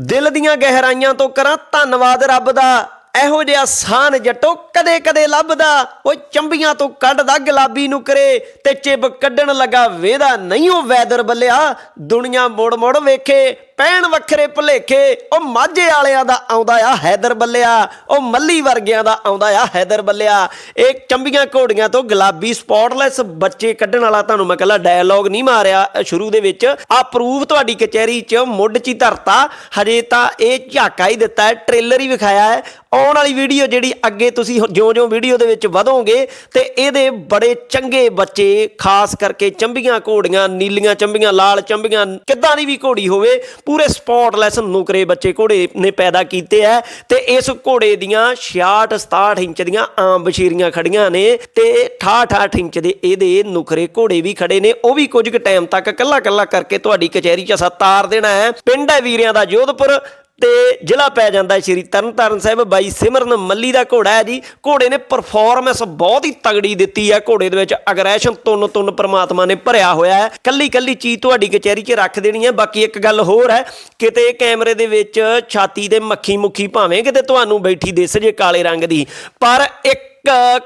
ਦਿਲ ਦੀਆਂ ਗਹਿਰਾਈਆਂ ਤੋਂ ਕਰਾਂ ਧੰਨਵਾਦ ਰੱਬ ਦਾ। ਇਹੋ ਜਿਹਾ ਸਾਨ ਜੱਟੋ ਕਦੇ ਕਦੇ ਲੱਭਦਾ। ਉਹ ਚੰਬੀਆਂ ਤੋਂ ਕੱਢਦਾ ਗੁਲਾਬੀ ਨੂੰ ਕਰੇ ਤੇ ਚਿਬ ਕੱਢਣ ਲੱਗਾ ਵੇਦਾ। ਨਹੀਂ ਉਹ ਵੈਦਰ ਬੱਲਿਆ, ਦੁਨੀਆ ਮੋੜ ਮੋੜ ਵੇਖੇ। ਪੈਣ ਵੱਖਰੇ ਭੁਲੇਖੇ, ਉਹ ਮਾਝੇ ਵਾਲਿਆਂ ਦਾ ਆਉਂਦਾ ਆ ਹੈਦਰ ਬੱਲਿਆ, ਉਹ ਮੱਲੀ ਵਰਗਿਆਂ ਦਾ ਆਉਂਦਾ ਆ ਹੈਦਰ ਬੱਲਿਆ। ਇਹ ਚੰਬੀਆਂ ਘੋੜੀਆਂ ਤੋਂ ਗੁਲਾਬੀ ਸਪੌਟਲੈਸ ਬੱਚੇ ਕੱਢਣ ਵਾਲਾ ਤੁਹਾਨੂੰ ਮੈਂ ਕੱਲਾ ਡਾਇਲੌਗ ਨਹੀਂ ਮਾਰਿਆ ਸ਼ੁਰੂ ਦੇ ਵਿੱਚ। ਆ ਪ੍ਰੂਫ ਤੁਹਾਡੀ ਕਚਹਿਰੀ 'ਚ ਮੁੱਢ 'ਚ ਹੀ ਧਰਤਾ। ਹਜੇ ਤਾਂ ਇਹ ਝਾਕਾ ਹੀ ਦਿੱਤਾ ਹੈ ਟ੍ਰੇਲਰ ਹੀ ਵਿਖਾਇਆ ਹੈ। ਆਉਣ ਵਾਲੀ ਵੀਡੀਓ ਜਿਹੜੀ ਅੱਗੇ ਤੁਸੀਂ ਜਿਉਂ-ਜਿਉਂ ਵੀਡੀਓ ਦੇ ਵਿੱਚ ਵਧੋਗੇ, ਤੇ ਇਹਦੇ ਬੜੇ ਚੰਗੇ ਬੱਚੇ, ਖਾਸ ਕਰਕੇ ਚੰਬੀਆਂ ਘੋੜੀਆਂ, ਨੀਲੀਆਂ ਚੰਬੀਆਂ, ਲਾਲ ਚੰਬੀਆਂ, ਕਿੱਦਾਂ ਦੀ ਵੀ ਘੋੜੀ ਹੋਵੇ ਪੂਰੇ ਸਪੌਟਲੈਸ ਨੁਕਰੇ ਬੱਚੇ ਘੋੜੇ ਨੇ ਪੈਦਾ ਕੀਤੇ ਐ ਤੇ ਇਸ ਘੋੜੇ ਦੀਆਂ 66 67 ਇੰਚ ਦੀਆਂ ਆਮ ਬਸ਼ੀਰੀਆਂ ਖੜੀਆਂ ਨੇ ਤੇ 68 ਇੰਚ ਦੇ ਇਹਦੇ ਨੁਕਰੇ ਘੋੜੇ ਵੀ ਖੜੇ ਨੇ। ਉਹ ਵੀ ਕੁਝ ਕੁ ਟਾਈਮ ਤੱਕ ਕੱਲਾ ਕੱਲਾ ਕਰਕੇ ਤੁਹਾਡੀ ਕਚਹਿਰੀ 'ਚ ਅਸਾਂ ਤਾਰ ਦੇਣਾ ਹੈ। ਪਿੰਡ ਹੈ ਵੀਰਿਆਂ ਦਾ ਜੋਧਪੁਰ। ਤੇ ਜ਼ਿਲ੍ਹਾ ਪੈ ਜਾਂਦਾ ਹੈ ਸ਼੍ਰੀ ਤਰਨਤਾਰਨ ਸਾਹਿਬ। ਬਾਈ ਸਿਮਰਨ ਮੱਲੀ ਦਾ ਘੋੜਾ ਹੈ ਜੀ। ਘੋੜੇ ਨੇ ਪਰਫਾਰਮੈਂਸ ਬਹੁਤ ਹੀ ਤਗੜੀ ਦਿੱਤੀ ਹੈ। ਘੋੜੇ ਦੇ ਵਿੱਚ ਅਗਰੈਸ਼ਨ ਤੁੰਨ ਤੁੰਨ ਪ੍ਰਮਾਤਮਾ ਨੇ ਭਰਿਆ ਹੋਇਆ ਹੈ। ਕੱਲੀ ਕੱਲੀ ਚੀਜ਼ ਤੁਹਾਡੀ ਕਚਹਿਰੀ 'ਚ ਰੱਖ ਦੇਣੀ ਹੈ। ਬਾਕੀ ਇੱਕ ਗੱਲ ਹੋਰ ਹੈ, ਕਿਤੇ ਕੈਮਰੇ ਦੇ ਵਿੱਚ ਛਾਤੀ ਦੇ ਮੱਖੀ ਮੁੱਖੀ ਭਾਵੇਂ ਕਿਤੇ ਤੁਹਾਨੂੰ ਬੈਠੀ ਦਿਸ ਜੇ ਕਾਲੇ ਰੰਗ ਦੀ, ਪਰ ਇੱਕ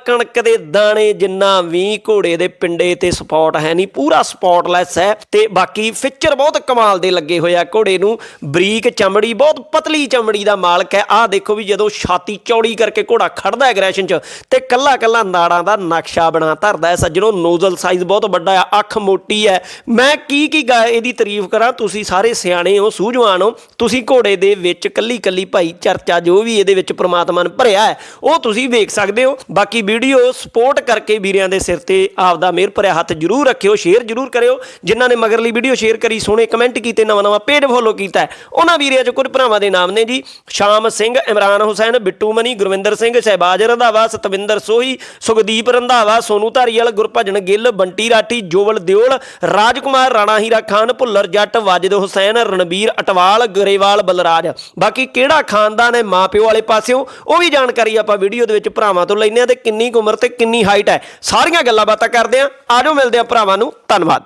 ਕਣਕ ਦੇ ਦਾਣੇ ਜਿੰਨਾ ਵੀ ਘੋੜੇ ਦੇ ਪਿੰਡੇ ਤੇ ਸਪੌਟ ਹੈ ਨਹੀਂ, ਪੂਰਾ ਸਪੌਟਲੈਸ ਹੈ ਤੇ ਬਾਕੀ ਫਿਚਰ ਬਹੁਤ ਕਮਾਲ ਦੇ ਲੱਗੇ ਹੋਏ ਆ ਘੋੜੇ ਨੂੰ। ਬਰੀਕ ਚਮੜੀ, ਬਹੁਤ ਪਤਲੀ ਚਮੜੀ ਦਾ ਮਾਲਕ ਹੈ। ਆਹ ਦੇਖੋ ਵੀ ਜਦੋਂ ਛਾਤੀ ਚੌੜੀ ਕਰਕੇ ਘੋੜਾ ਖੜਦਾ ਹੈ ਐਗਰੈਸ਼ਨ 'ਚ ਤੇ ਕੱਲਾ ਕੱਲਾ ਨਾੜਾਂ ਦਾ ਨਕਸ਼ਾ ਬਣਾ ਧਰਦਾ ਹੈ। ਸੱਜਣੋ ਨੋਜ਼ਲ ਸਾਈਜ਼ ਬਹੁਤ ਵੱਡਾ ਆ, ਅੱਖ ਮੋਟੀ ਹੈ। ਮੈਂ ਕੀ ਕੀ ਗਾ ਇਹਦੀ ਤਾਰੀਫ ਕਰਾਂ, ਤੁਸੀਂ ਸਾਰੇ ਸਿਆਣੇ ਹੋ, ਸੂਝਵਾਨ ਹੋ, ਤੁਸੀਂ ਘੋੜੇ ਦੇ ਵਿੱਚ ਕੱਲੀ ਕੱਲੀ ਭਾਈ ਚਰਚਾ ਜੋ ਵੀ ਇਹਦੇ ਵਿੱਚ ਪ੍ਰਮਾਤਮਾ ਨੇ ਭਰਿਆ ਹੈ, ਉਹ ਤੁਸੀਂ ਵੇਖ ਸਕਦੇ ਹੋ। ਬਾਕੀ ਵੀਡੀਓ ਸਪੋਰਟ ਕਰਕੇ ਵੀਰਿਆਂ ਦੇ ਸਿਰ ਤੇ ਆਪਦਾ ਮਿਹਰ ਭਰਿਆ ਹੱਥ ਜਰੂਰ ਰੱਖਿਓ, ਸ਼ੇਅਰ ਜਰੂਰ ਕਰਿਓ। ਜਿਨ੍ਹਾਂ ਨੇ ਮਗਰਲੀ ਵੀਡੀਓ ਸ਼ੇਅਰ ਕਰੀ, ਸੋਹਣੇ ਕਮੈਂਟ ਕੀਤੇ ਨਵਾਂ ਨਵਾਂ ਪੇਜ ਫੋਲੋ ਕੀਤਾ ਉਹਨਾਂ ਵੀਰਿਆਂ ਚ ਕੁਝ ਭਰਾਵਾਂ ਦੇ ਨਾਮ ਨੇ ਜੀ। ਸ਼ਾਮ ਸਿੰਘ, ਇਮਰਾਨ ਹੁਸੈਨ, ਬਿੱਟੂ ਮਨੀ, ਗੁਰਵਿੰਦਰ ਸਿੰਘ, ਸਹਿਬਾਜ ਰੰਧਾਵਾ, ਸਤਵਿੰਦਰ ਸੋਹੀ, ਸੁਖਦੀਪ ਰੰਧਾਵਾ, ਸੋਨੂ ਧਾਰੀਵਾਲ, ਗੁਰਭਜਨ ਗਿੱਲ, ਬੰਟੀ ਰਾਠੀ, ਜੋਵਲ ਦਿਓਲ, ਰਾਜਕੁਮਾਰ ਰਾਣਾ ਹੀਰਾ ਖਾਨ, ਭੁੱਲਰ ਜੱਟ, ਵਾਜਦ ਹੁਸੈਨ, ਰਣਬੀਰ ਅਟਵਾਲ, ਗਰੇਵਾਲ ਬਲਰਾਜ। ਬਾਕੀ ਕਿਹੜਾ ਖਾਨਦਾਨ ਹੈ ਮਾਪਿਓ ਵਾਲੇ ਪਾਸਿਓਂ, ਉਹ ਵੀ ਜਾਣਕਾਰੀ ਆਪਾਂ ਵੀਡੀਓ ਦੇ ਵਿੱਚ ਭਰਾਵਾਂ ਤੋਂ ਲੈਂਦੇ ਆ ਤੇ ਕਿੰਨੀ ਕੁ ਉਮਰ ਤੇ ਕਿੰਨੀ ਹਾਈਟ ਹੈ। ਸਾਰੀਆਂ ਗੱਲਾਂ ਬਾਤਾਂ ਕਰਦੇ ਆ ਆਜੋ ਮਿਲਦੇ ਆ ਭਰਾਵਾਂ ਨੂੰ। ਧੰਨਵਾਦ।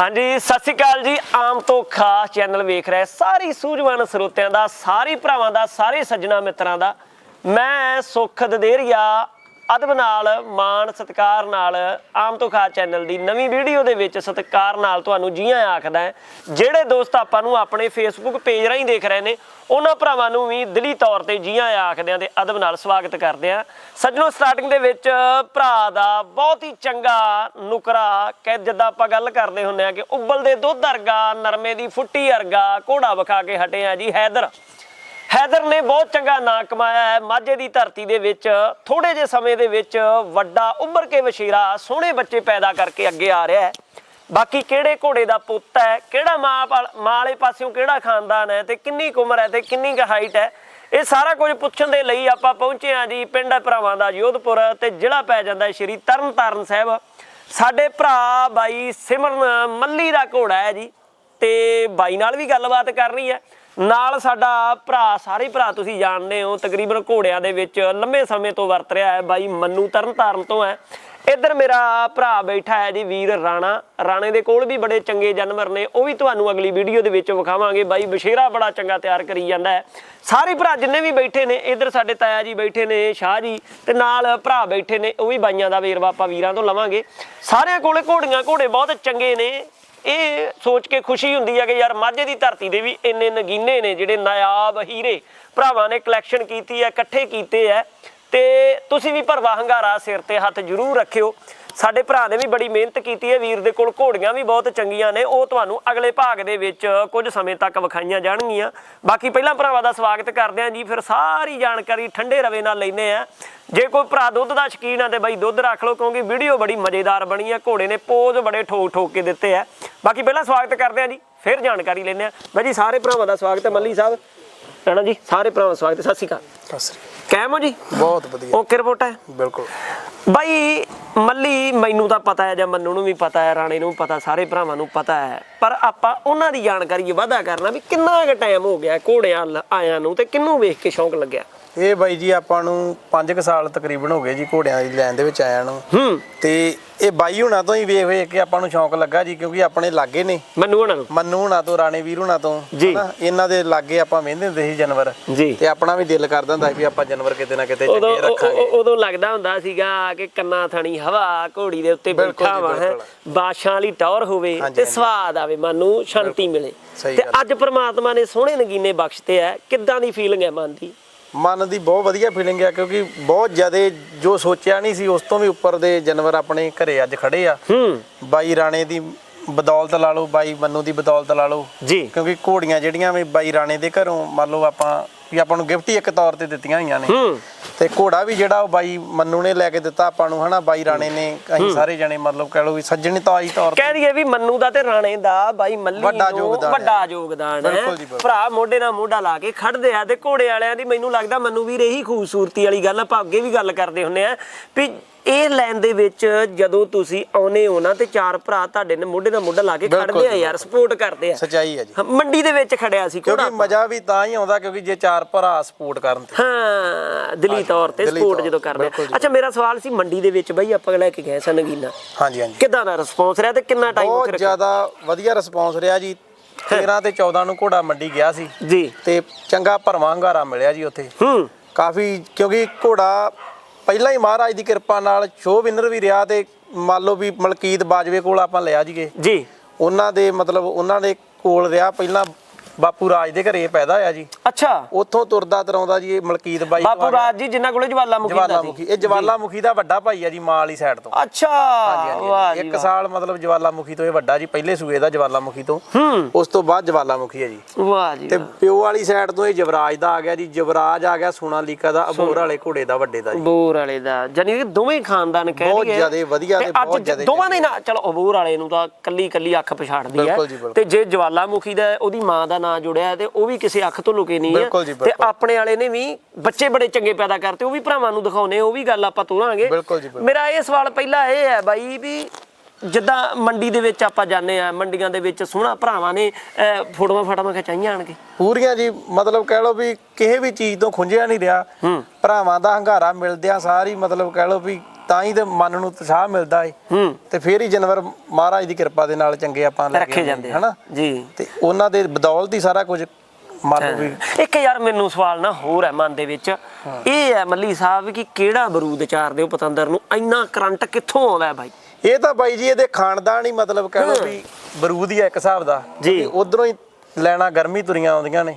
ਹਾਂਜੀ, ਸਤਿ ਸ਼੍ਰੀ ਅਕਾਲ ਜੀ। ਆਮ ਤੋਂ ਖਾਸ ਚੈਨਲ ਵੇਖ ਰਹੇ ਸਾਰੀ ਸੂਝਵਾਨ ਸਰੋਤਿਆਂ ਦਾ, ਸਾਰੇ ਭਰਾਵਾਂ ਦਾ, ਸਾਰੇ ਸੱਜਣਾ ਮਿੱਤਰਾਂ ਦਾ। ਮੈਂ ਸੁਖ ਦਦੇਰੀਆ ਅਦਬ ਨਾਲ, ਮਾਣ, ਸਤਿਕਾਰ ਨਾਲ ਆਮ ਤੋਂ ਖਾ ਚੈਨਲ ਦੀ ਨਵੀਂ ਵੀਡੀਓ ਦੇ ਵਿੱਚ ਸਤਿਕਾਰ ਨਾਲ ਤੁਹਾਨੂੰ ਜੀਆਂ ਆਖਦਾ ਹੈ। ਜਿਹੜੇ ਦੋਸਤ ਆਪਾਂ ਨੂੰ ਆਪਣੇ ਫੇਸਬੁੱਕ ਪੇਜ ਰਾਹੀਂ ਦੇਖ ਰਹੇ ਨੇ, ਉਹਨਾਂ ਭਰਾਵਾਂ ਨੂੰ ਵੀ ਦਿਲੀ ਤੌਰ ਤੇ ਜੀਆਂ ਆਖਦੇ ਆਂ ਤੇ ਅਦਬ ਨਾਲ ਸਵਾਗਤ ਕਰਦੇ ਆਂ ਸੱਜਣੋ ਸਟਾਰਟਿੰਗ ਦੇ ਵਿੱਚ ਭਰਾ ਦਾ ਬਹੁਤ ਹੀ ਚੰਗਾ ਨੁਕਰਾ, ਕਹਿ ਜਿੱਦਾਂ ਆਪਾਂ ਗੱਲ ਕਰਦੇ ਹੁੰਦੇ ਆ ਕਿ ਉਬਲਦੇ ਦੁੱਧ ਵਰਗਾ, ਨਰਮੇ ਦੀ ਫੁੱਟੀ ਵਰਗਾ ਘੋੜਾ ਵਿਖਾ ਕੇ ਹਟੇ ਆ ਜੀ, ਹੈਦਰ ਹੈਦਰ ਨੇ ਬਹੁਤ ਚੰਗਾ ਨਾਂ ਕਮਾਇਆ ਹੈ। ਮਾਝੇ ਦੀ ਧਰਤੀ ਦੇ ਵਿੱਚ ਥੋੜੇ ਜਿਹੇ ਸਮੇਂ ਦੇ ਵਿੱਚ ਵੱਡਾ ਉੱਭਰ ਕੇ ਵਸ਼ੀਰਾ ਸੋਹਣੇ ਬੱਚੇ ਪੈਦਾ ਕਰਕੇ ਅੱਗੇ ਆ ਰਿਹਾ ਹੈ। ਬਾਕੀ ਕਿਹੜੇ ਘੋੜੇ ਦਾ ਪੁੱਤ ਹੈ, ਕਿਹੜਾ ਮਾਂ ਪਾਲ- ਮਾਂ ਵਾਲੇ ਪਾਸਿਓਂ ਕਿਹੜਾ ਖਾਨਦਾਨ ਹੈ ਤੇ ਕਿੰਨੀ ਕੁ ਉਮਰ ਹੈ ਤੇ ਕਿੰਨੀ ਕੁ ਹਾਈਟ ਹੈ, ਇਹ ਸਾਰਾ ਕੁਝ ਪੁੱਛਣ ਦੇ ਲਈ ਆਪਾਂ ਪਹੁੰਚੇ ਹਾਂ ਜੀ ਪਿੰਡ ਭਰਾਵਾਂ ਦਾ ਯੋਧਪੁਰ ਤੇ ਜ਼ਿਲ੍ਹਾ ਪੈ ਜਾਂਦਾ ਹੈ ਸ਼੍ਰੀ ਤਰਨਤਾਰਨ ਸਾਹਿਬ। ਸਾਡੇ ਭਰਾ ਬਾਈ ਸਿਮਰਨ ਮੱਲੀ ਦਾ ਘੋੜਾ ਹੈ ਜੀ ਤੇ ਬਾਈ ਨਾਲ ਵੀ ਗੱਲਬਾਤ ਕਰਨੀ ਹੈ। ਨਾਲ ਸਾਡਾ ਭਰਾ, ਸਾਰੇ ਭਰਾ ਤੁਸੀਂ ਜਾਣਦੇ ਹੋ, ਤਕਰੀਬਨ ਘੋੜਿਆਂ ਦੇ ਵਿੱਚ ਲੰਮੇ ਸਮੇਂ ਤੋਂ ਵਰਤ ਰਿਹਾ ਹੈ ਬਾਈ ਮੰਨੂ ਤਰਨਤਾਰਨ ਤੋਂ ਹੈ। ਇੱਧਰ ਮੇਰਾ ਭਰਾ ਬੈਠਾ ਹੈ ਜੀ ਵੀਰ ਰਾਣਾ। ਰਾਣੇ ਦੇ ਕੋਲ ਵੀ ਬੜੇ ਚੰਗੇ ਜਾਨਵਰ ਨੇ, ਉਹ ਵੀ ਤੁਹਾਨੂੰ ਅਗਲੀ ਵੀਡੀਓ ਦੇ ਵਿੱਚ ਵਿਖਾਵਾਂਗੇ। ਬਾਈ ਬਸ਼ੇਰਾ ਬੜਾ ਚੰਗਾ ਤਿਆਰ ਕਰੀ ਜਾਂਦਾ ਹੈ। ਸਾਰੇ ਭਰਾ ਜਿੰਨੇ ਵੀ ਬੈਠੇ ਨੇ, ਇੱਧਰ ਸਾਡੇ ਤਾਇਆ ਜੀ ਬੈਠੇ ਨੇ, ਸ਼ਾਹ ਜੀ ਤੇ ਨਾਲ ਭਰਾ ਬੈਠੇ ਨੇ, ਉਹ ਵੀ ਬਾਈਆਂ ਦਾ ਵੇਰਵਾ ਆਪਾਂ ਵੀਰਾਂ ਤੋਂ ਲਵਾਂਗੇ। ਸਾਰਿਆਂ ਕੋਲੇ ਘੋੜੀਆਂ, ਘੋੜੇ ਬਹੁਤ ਚੰਗੇ ਨੇ। ਇਹ ਸੋਚ ਕੇ ਖੁਸ਼ੀ ਹੁੰਦੀ ਹੈ ਕਿ ਯਾਰ ਮਾਝੇ ਦੀ ਧਰਤੀ ਦੇ ਵੀ ਇੰਨੇ ਨਗੀਨੇ ਨੇ ਜਿਹੜੇ ਨਾਇਆਬ ਹੀਰੇ ਭਰਾਵਾਂ ਨੇ ਕਲੈਕਸ਼ਨ ਕੀਤੀ ਹੈ, ਇਕੱਠੇ ਕੀਤੇ ਹੈ ਤੇ ਤੁਸੀਂ ਵੀ ਭਰਵਾ ਹੰਗਾਰਾ ਸਿਰ ਤੇ ਹੱਥ ਜ਼ਰੂਰ ਰੱਖਿਓ। ਸਾਡੇ ਭਰਾ ਨੇ ਵੀ ਬੜੀ ਮਿਹਨਤ ਕੀਤੀ ਹੈ, ਵੀਰ ਦੇ ਕੋਲ ਘੋੜੀਆਂ ਵੀ ਬਹੁਤ ਚੰਗੀਆਂ ਨੇ, ਉਹ ਤੁਹਾਨੂੰ ਅਗਲੇ ਭਾਗ ਦੇ ਵਿੱਚ ਕੁਝ ਸਮੇਂ ਤੱਕ ਵਿਖਾਈਆਂ ਜਾਣਗੀਆਂ। ਬਾਕੀ ਪਹਿਲਾਂ ਭਰਾਵਾਂ ਦਾ ਸਵਾਗਤ ਕਰਦੇ ਹਾਂ ਜੀ, ਫਿਰ ਸਾਰੀ ਜਾਣਕਾਰੀ ਠੰਡੇ ਰਵੇ ਨਾਲ ਲੈਨੇ ਆ ਜੇ ਕੋਈ ਭਰਾ ਦੁੱਧ ਦਾ ਸ਼ਕੀਨ ਆ ਤੇ ਬਾਈ ਦੁੱਧ ਰੱਖ ਲਓ, ਕਿਉਂਕਿ ਵੀਡੀਓ ਬੜੀ ਮਜ਼ੇਦਾਰ ਬਣੀ ਆ, ਘੋੜੇ ਨੇ ਪੋਜ਼ ਬੜੇ ਠੋਕ ਠੋਕ ਕੇ ਦਿੱਤੇ ਆ। ਬਾਕੀ ਪਹਿਲਾਂ ਸਵਾਗਤ ਕਰਦੇ ਆ ਜੀ, ਫਿਰ ਜਾਣਕਾਰੀ ਲੈਨੇ ਆ ਬਾਈ ਜੀ, ਸਾਰੇ ਭਰਾਵਾਂ ਦਾ ਸਵਾਗਤ ਹੈ, ਮੱਲੀ ਸਾਹਿਬ। ਰਾਣਾ ਜੀ, ਸਾਰੇ ਭਰਾਵਾਂ ਦਾ ਸਵਾਗਤ ਸਤਿ ਸ਼੍ਰੀ ਅਕਾਲ। ਸਤਿ ਸ੍ਰੀ ਕੈਮ ਹੋ ਜੀ? ਬਹੁਤ ਵਧੀਆ। ਓਕੇ ਰਿਪੋਰਟ ਹੈ? ਬਿਲਕੁਲ। ਬਾਈ ਮੱਲੀ ਮੈਨੂੰ ਤਾਂ ਪਤਾ ਹੈ ਜਾਂ ਮੰਨੂ ਨੂੰ ਵੀ ਪਤਾ ਹੈ ਰਾਣੇ ਨੂੰ ਵੀ ਪਤਾ ਸਾਰੇ ਭਰਾਵਾਂ ਨੂੰ ਪਤਾ ਹੈ। ਪਰ ਆਪਾਂ ਉਹਨਾਂ ਦੀ ਜਾਣਕਾਰੀ ਵਾਧਾ ਕਰਨਾ ਵੀ ਕਿੰਨਾ ਕੁ ਟਾਈਮ ਹੋ ਗਿਆ ਘੋੜਿਆਂ ਲ- ਆਇਆਂ ਨੂੰ ਤੇ ਕਿੰਨੂੰ ਵੇਖ ਕੇ ਸ਼ੌਂਕ ਲੱਗਿਆ? ਇਹ ਬਾਈ ਜੀ ਆਪਾਂ ਨੂੰ 5 ਸਾਲ ਤਕਰੀਬਨ ਹੋ ਗਏ ਜੀ ਘੋੜਿਆਂ ਦੀ ਲਾਈਨ ਦੇ ਵਿੱਚ ਆਇਆ ਨੂੰ। ਹੂੰ। ਤੇ ਇਹ ਬਾਈ ਹੁਣਾਂ ਤੋਂ ਹੀ ਵੇਖ ਵੇਖ ਕੇ ਆਪਾਂ ਨੂੰ ਸ਼ੌਂਕ ਲੱਗਾ ਜੀ ਕਿਉਂਕਿ ਆਪਣੇ ਲਾਗੇ ਨੇ। ਮੈਨੂੰ ਉਹਨਾਂ ਨੂੰ? ਮੰਨੂ ਹੁਣਾਂ ਤੋਂ ਰਾਣੇ ਵੀਰ ਹੁਣਾਂ ਤੋਂ ਜੀ। ਹਨਾ, ਇਹਨਾਂ ਦੇ ਲਾਗੇ ਆਪਾਂ ਵੇਂਦੇ ਹੁੰਦੇ ਸੀ ਜਾਨਵਰ। ਜੀ। ਤੇ ਆਪਣਾ ਵੀ ਦਿਲ ਕਰਦਾ ਹੁੰਦਾ ਸੀ ਵੀ ਆਪਾਂ ਜਾਨਵਰ ਕਿਤੇ ਨਾ ਕਿਤੇ ਚੰਗੇ ਰੱਖਾਂਗੇ। ਉਦੋਂ ਲੱਗਦਾ ਹੁੰਦਾ ਸੀਗਾ ਕਿ ਕੰਨਾਂ ਥਣੀ ਹਵਾ ਘੋੜੀ ਦੇ ਉੱਤੇ ਬੈਠਾ ਵਾ ਹੈ। ਬਾਸ਼ਾਂ ਵਾਲੀ ਟੌਰ ਹੋਵੇ ਤੇ। ਸਵਾਦ ਆਵੇ ਮਨ ਨੂੰ ਸ਼ਾਂਤੀ ਮਿਲੇ। ਤੇ। ਅੱਜ ਪ੍ਰਮਾਤਮਾ ਨੇ ਸੋਹਣੇ ਨਗੀਨੇ ਬਖਸ਼ਤੇ ਆ। ਕਿੱਦਾਂ ਦੀ ਫੀਲਿੰਗ ਹੈ ਮਨ ਦੀ? ਮਨ ਦੀ ਬਹੁਤ ਵਧੀਆ ਫੀਲਿੰਗ ਆ ਕਿਉਂਕਿ ਬਹੁਤ ਜ਼ਿਆਦਾ ਜੋ ਸੋਚਿਆ ਨਹੀਂ ਸੀ ਉਸ ਤੋਂ ਵੀ ਉੱਪਰ ਦੇ ਜਾਨਵਰ ਆਪਣੇ ਘਰੇ ਅੱਜ ਖੜੇ ਆ। ਹੂੰ। ਬਾਈ ਰਾਣੇ ਦੀ ਬਦੌਲਤ ਲਾ ਲਓ ਬਾਈ ਮੰਨੂ ਦੀ ਬਦੌਲਤ ਲਾ ਲਓ। ਜੀ। ਕਿਉਂਕਿ ਘੋੜੀਆਂ ਜਿਹੜੀਆਂ ਵੀ ਬਾਈ ਰਾਣੇ ਦੇ ਘਰੋਂ ਮੰਨ ਲਓ ਆਪਾਂ ਵੀ ਆਪਾਂ ਨੂੰ ਗਿਫਟ ਹੀ ਇੱਕ ਤੌਰ ਤੇ ਦਿੱਤੀਆਂ ਹੋਈਆਂ ਨੇ। ਹੂੰ। ਤੇ ਘੋੜਾ ਵੀ ਜਿਹੜਾ ਉਹ ਬਾਈ ਮੰਨੂ ਨੇ ਲੈ ਕੇ ਦਿੱਤਾ ਆਪਾਂ ਨੂੰ ਹਨਾ? ਬਾਈ ਰਾਣੇ ਨੇ ਅਸੀਂ ਸਾਰੇ ਜਣੇ ਮਤਲਬ ਕਹਿ ਲਓ ਵੀ ਸੱਜਣੀ ਤਾਈ ਤੌਰ ਤੇ। ਕਹਿ ਦਈਏ ਵੀ ਮੰਨੂ ਦਾ ਤੇ ਰਾਣੇ ਦਾ ਬਾਈ ਮੱਲੀ ਵੱਡਾ ਯੋਗਦਾਨ। ਵੱਡਾ ਯੋਗਦਾਨ ਹੈ। ਭਰਾ ਮੋਢੇ ਨਾਲ ਮੋਢਾ ਲਾ ਕੇ ਖੜਦੇ ਆ ਤੇ ਘੋੜੇ ਵਾਲਿਆਂ ਦੀ ਮੈਨੂੰ ਲੱਗਦਾ ਮੰਨੂ ਵੀਰ ਇਹੀ ਖੂਬਸੂਰਤੀ ਵਾਲੀ ਗੱਲ ਆਪਾਂ ਅੱਗੇ ਵੀ ਗੱਲ ਕਰਦੇ ਹੁੰਨੇ ਆ ਵੀ ਇਹ ਲਾਈਨ ਦੇ ਵਿੱਚ ਜਦੋਂ ਤੁਸੀਂ ਆਉਨੇ ਹੋ ਨਾ ਤੇ ਚਾਰ ਭਰਾ ਤੁਹਾਡੇ ਨੇ ਮੋਢੇ ਨਾਲ ਮੋਢਾ ਲਾ ਕੇ ਖੜਦੇ ਆ ਯਾਰ ਸਪੋਰਟ ਕਰਦੇ ਆ। ਸਚਾਈ ਹੈ ਜੀ। ਮੰਡੀ ਦੇ ਵਿੱਚ ਖੜਿਆ ਸੀ ਕਿਉਂਕਿ ਮਜ਼ਾ ਵੀ ਤਾਂ ਹੀ ਆਉਂਦਾ ਕਿਉਂਕਿ ਜੇ ਚਾਰ ਭਰਾ ਸਪੋਰਟ ਕਰਨ ਤੇ। ਹਾਂ ਦਿਲੀ ਤੌਰ ਤੇ ਸਪੋਰਟ ਜਦੋਂ ਕਰਦੇ ਆ। ਅੱਛਾ ਮੇਰਾ ਸਵਾਲ ਸੀ ਮੰਡੀ ਦੇ ਵਿੱਚ ਬਈ ਆਪਾਂ ਲੈ ਕੇ ਗਏ ਸਨ ਨਗੀਨਾ। ਹਾਂਜੀ ਹਾਂਜੀ। ਕਿੱਦਾਂ ਦਾ ਰਿਸਪੌਂਸ ਰਿਹਾ ਤੇ ਕਿੰਨਾ ਟਾਈਮ ਉੱਥੇ ਬਹੁਤ ਜ਼ਿਆਦਾ ਵਧੀਆ ਰਿਸਪੌਂਸ ਰਿਹਾ ਜੀ। 13 ਤੇ 14 ਨੂੰ ਘੋੜਾ ਮੰਡੀ ਗਿਆ ਸੀ। ਜੀ। ਤੇ ਚੰਗਾ ਭਰਵਾਂ ਹੰਗਾਰਾ ਮਿਲਿਆ ਜੀ ਉੱਥੇ। ਹੂੰ। ਕਾਫੀ ਕਿਉਂਕਿ ਘੋੜਾ ਪਹਿਲਾਂ ਹੀ ਮਹਾਰਾਜ ਦੀ ਕਿਰਪਾ ਨਾਲ ਸ਼ੋਅ ਵਿਨਰ ਵੀ ਰਿਹਾ ਤੇ ਮੰਨ ਲਓ ਵੀ ਮਲਕੀਤ ਬਾਜਵੇ ਕੋਲ ਆਪਾਂ ਲਿਆ ਜੀਏ ਜੀ। ਉਹਨਾਂ ਦੇ ਮਤਲਬ ਉਹਨਾਂ ਦੇ ਕੋਲ ਰਿਹਾ ਪਹਿਲਾਂ ਬਾਪੂ ਰਾਜ ਦੇ ਘਰੇ ਪੈਦਾ ਹੋਇਆ ਜੀ। ਅੱਛਾ। ਉੱਥੋਂ ਤੁਰਦਾ ਤਰਾਉਂਦਾ ਜੀ ਇਹ ਮਲਕੀਤ ਬਾਈ ਤੋਂ ਬਾਪੂ ਆ ਗਿਆ। ਰਾਜ ਜੀ ਜਿਨ੍ਹਾਂ ਕੋਲੇ ਜਵਾਲਾਮੁਖੀ ਹੁੰਦਾ ਸੀ। ਜਵਾਲਾਮੁਖੀ ਇਹ ਜਵਾਲਾਮੁਖੀ ਦਾ ਵੱਡਾ ਭਾਈ ਆ ਜੀ ਮਾਂ ਵਾਲੀ ਸਾਈਡ ਤੋਂ। ਅੱਛਾ ਵਾਹ। ਜੀ ਇੱਕ ਸਾਲ ਮਤਲਬ ਜਵਾਲਾਮੁਖੀ ਤੋਂ ਇਹ ਵੱਡਾ ਜੀ ਪਹਿਲੇ ਸੂਏ ਦਾ ਜਵਾਲਾਮੁਖੀ ਤੋਂ। ਹੂੰ। ਉਸ ਤੋਂ ਬਾਅਦ ਜਵਾਲਾਮੁਖੀ ਹੈ ਜੀ। ਵਾਹ ਜੀ ਤੇ ਵਾਹ। ਪਿਓ ਵਾਲੀ ਸਾਈਡ ਤੋਂ ਇਹ ਜਵਰਾਜ ਦਾ ਆ ਗਿਆ ਜੀ। ਜਵਰਾਜ ਆ ਗਿਆ ਸੋਨਾਲੀਕਾ ਦਾ ਅਬੋਰ ਵਾਲੇ ਘੋੜੇ ਦਾ ਵੱਡੇ ਦਾ ਜੀ। ਬੋਰ ਵਾਲੇ ਦਾ। ਜਾਨੀ ਕਿ ਦੋਵੇਂ ਖਾਨਦਾਨ ਕਹਿ ਬਹੁਤ ਲਈਏ ਜ਼ਿਆਦੇ ਵਧੀਆ ਤੇ ਅੱਜ ਬਹੁਤ ਜ- ਜ਼ਿਆਦੇ ਦੋਵਾਂ ਦੇ ਨਾਲ ਚਲੋ ਅਬੋਰ ਵਾਲੇ ਨੂੰ ਤਾਂ ਕੱਲੀ ਕੱਲੀ ਅੱਖ ਪਛਾੜਦੀ ਹੈ ਬਿਲਕੁਲ ਜੀ, ਬਿਲਕੁਲ। ਤੇ ਜੇ ਜਵਾਲਾਮੁਖੀ ਦਾ ਉਹਦੀ ਮਾਂ ਦਾ ਨਾਂ ਜੁੜਿਆ ਤੇ ਉਹ ਵੀ ਕਿਸੇ ਅੱਖ ਤੋਂ ਲੁਕੇ ਨਹੀਂ ਹੈ ਬਿਲਕੁਲ ਜੀ, ਤੇ ਬਿਲਕੁਲ। ਆਪਣੇ ਵਾਲੇ ਨੇ ਵੀ ਬੱਚੇ ਬੜੇ ਚੰਗੇ ਪੈਦਾ ਕਰਤੇ ਉਹ ਵੀ ਭਰਾਵਾਂ ਨੂੰ ਦਿਖਾਉਣੇ ਉਹ ਵੀ ਗੱਲ ਆਪਾਂ ਬਿਲਕੁਲ ਜੀ, ਬਿਲਕੁਲ। ਮੇਰਾ ਇਹ ਸਵਾਲ ਪਹਿਲਾ ਇਹ ਹੈ ਬਾਈ ਵੀ ਜਿੱਦਾਂ ਮੰਡੀ ਦੇ ਵਿੱਚ ਆਪਾਂ ਜਾਂਦੇ ਆ ਮੰਡੀਆਂ ਦੇ ਵਿੱਚ ਸੋਹਣਾ ਭਰਾਵਾਂ ਨੇ ਫੋਟੋਆਂ ਫਾਟਾਂ ਖਿਚਾਈਆਂ ਆਣ ਕੇ ਪੂਰੀਆਂ ਜੀ ਮਤਲਬ ਕਹਿ ਲਓ ਵੀ ਕਿਸੇ ਵੀ ਚੀਜ਼ ਤੋਂ ਖੁੰਝਿਆ ਨਹੀਂ ਰਿਹਾ। ਭਰਾਵਾਂ ਦਾ ਹੰਗਾਰਾ ਮਿਲਦਿਆਂ ਸਾਰੀ ਮਤਲਬ ਕਹਿ ਲਓ ਵੀ ਤਾਂ ਹੀ ਤੇ ਮਨ ਨੂੰ ਉਤਸ਼ਾਹ ਮਿਲਦਾ ਏ। ਤੇ ਫੇਰ ਹੀ ਜਾਨਵਰ ਮਹਾਰਾਜ ਦੀ ਕਿਰਪਾ ਦੇ ਨਾਲ ਚੰਗੇ ਆਪਾਂ ਰੱਖੇ ਜਾਂਦੇ। ਹਨਾ? ਜੀ। ਤੇ ਉਹਨਾਂ ਦੇ ਬਦੌਲਤ ਹੀ ਸਾਰਾ ਕੁਝ ਮੰਨ ਵੀ ਇੱਕ ਯਾਰ ਮੈਨੂੰ ਸਵਾਲ ਨਾ ਹੋਰ ਹੈ ਮਨ ਦੇ ਵਿੱਚ। ਇਹ ਹੈ ਮੱਲੀ ਸਾਹਿਬ ਕਿ ਕਿਹੜਾ ਬਰੂਦ ਚਾਰਦੇ ਹੋ ਪਤੰਦਰ ਨੂੰ? ਇੰਨਾ ਕਰੰਟ ਕਿੱਥੋਂ ਆਉਂਦਾ ਹੈ ਬਾਈ? ਇਹ ਤਾਂ ਬਾਈ ਜੀ ਇਹਦੇ ਖਾਨਦਾਨ ਹੀ ਮਤਲਬ ਕਹਿ ਲਓ ਵੀ ਬਰੂਦ ਹੀ ਆ ਇੱਕ ਹਿਸਾਬ ਦਾ। ਜੀ। ਉਧਰੋਂ ਹੀ ਲੈਣਾ ਗਰਮੀ ਤੁਰੀਆਂ ਆਉਂਦੀਆਂ ਨੇ।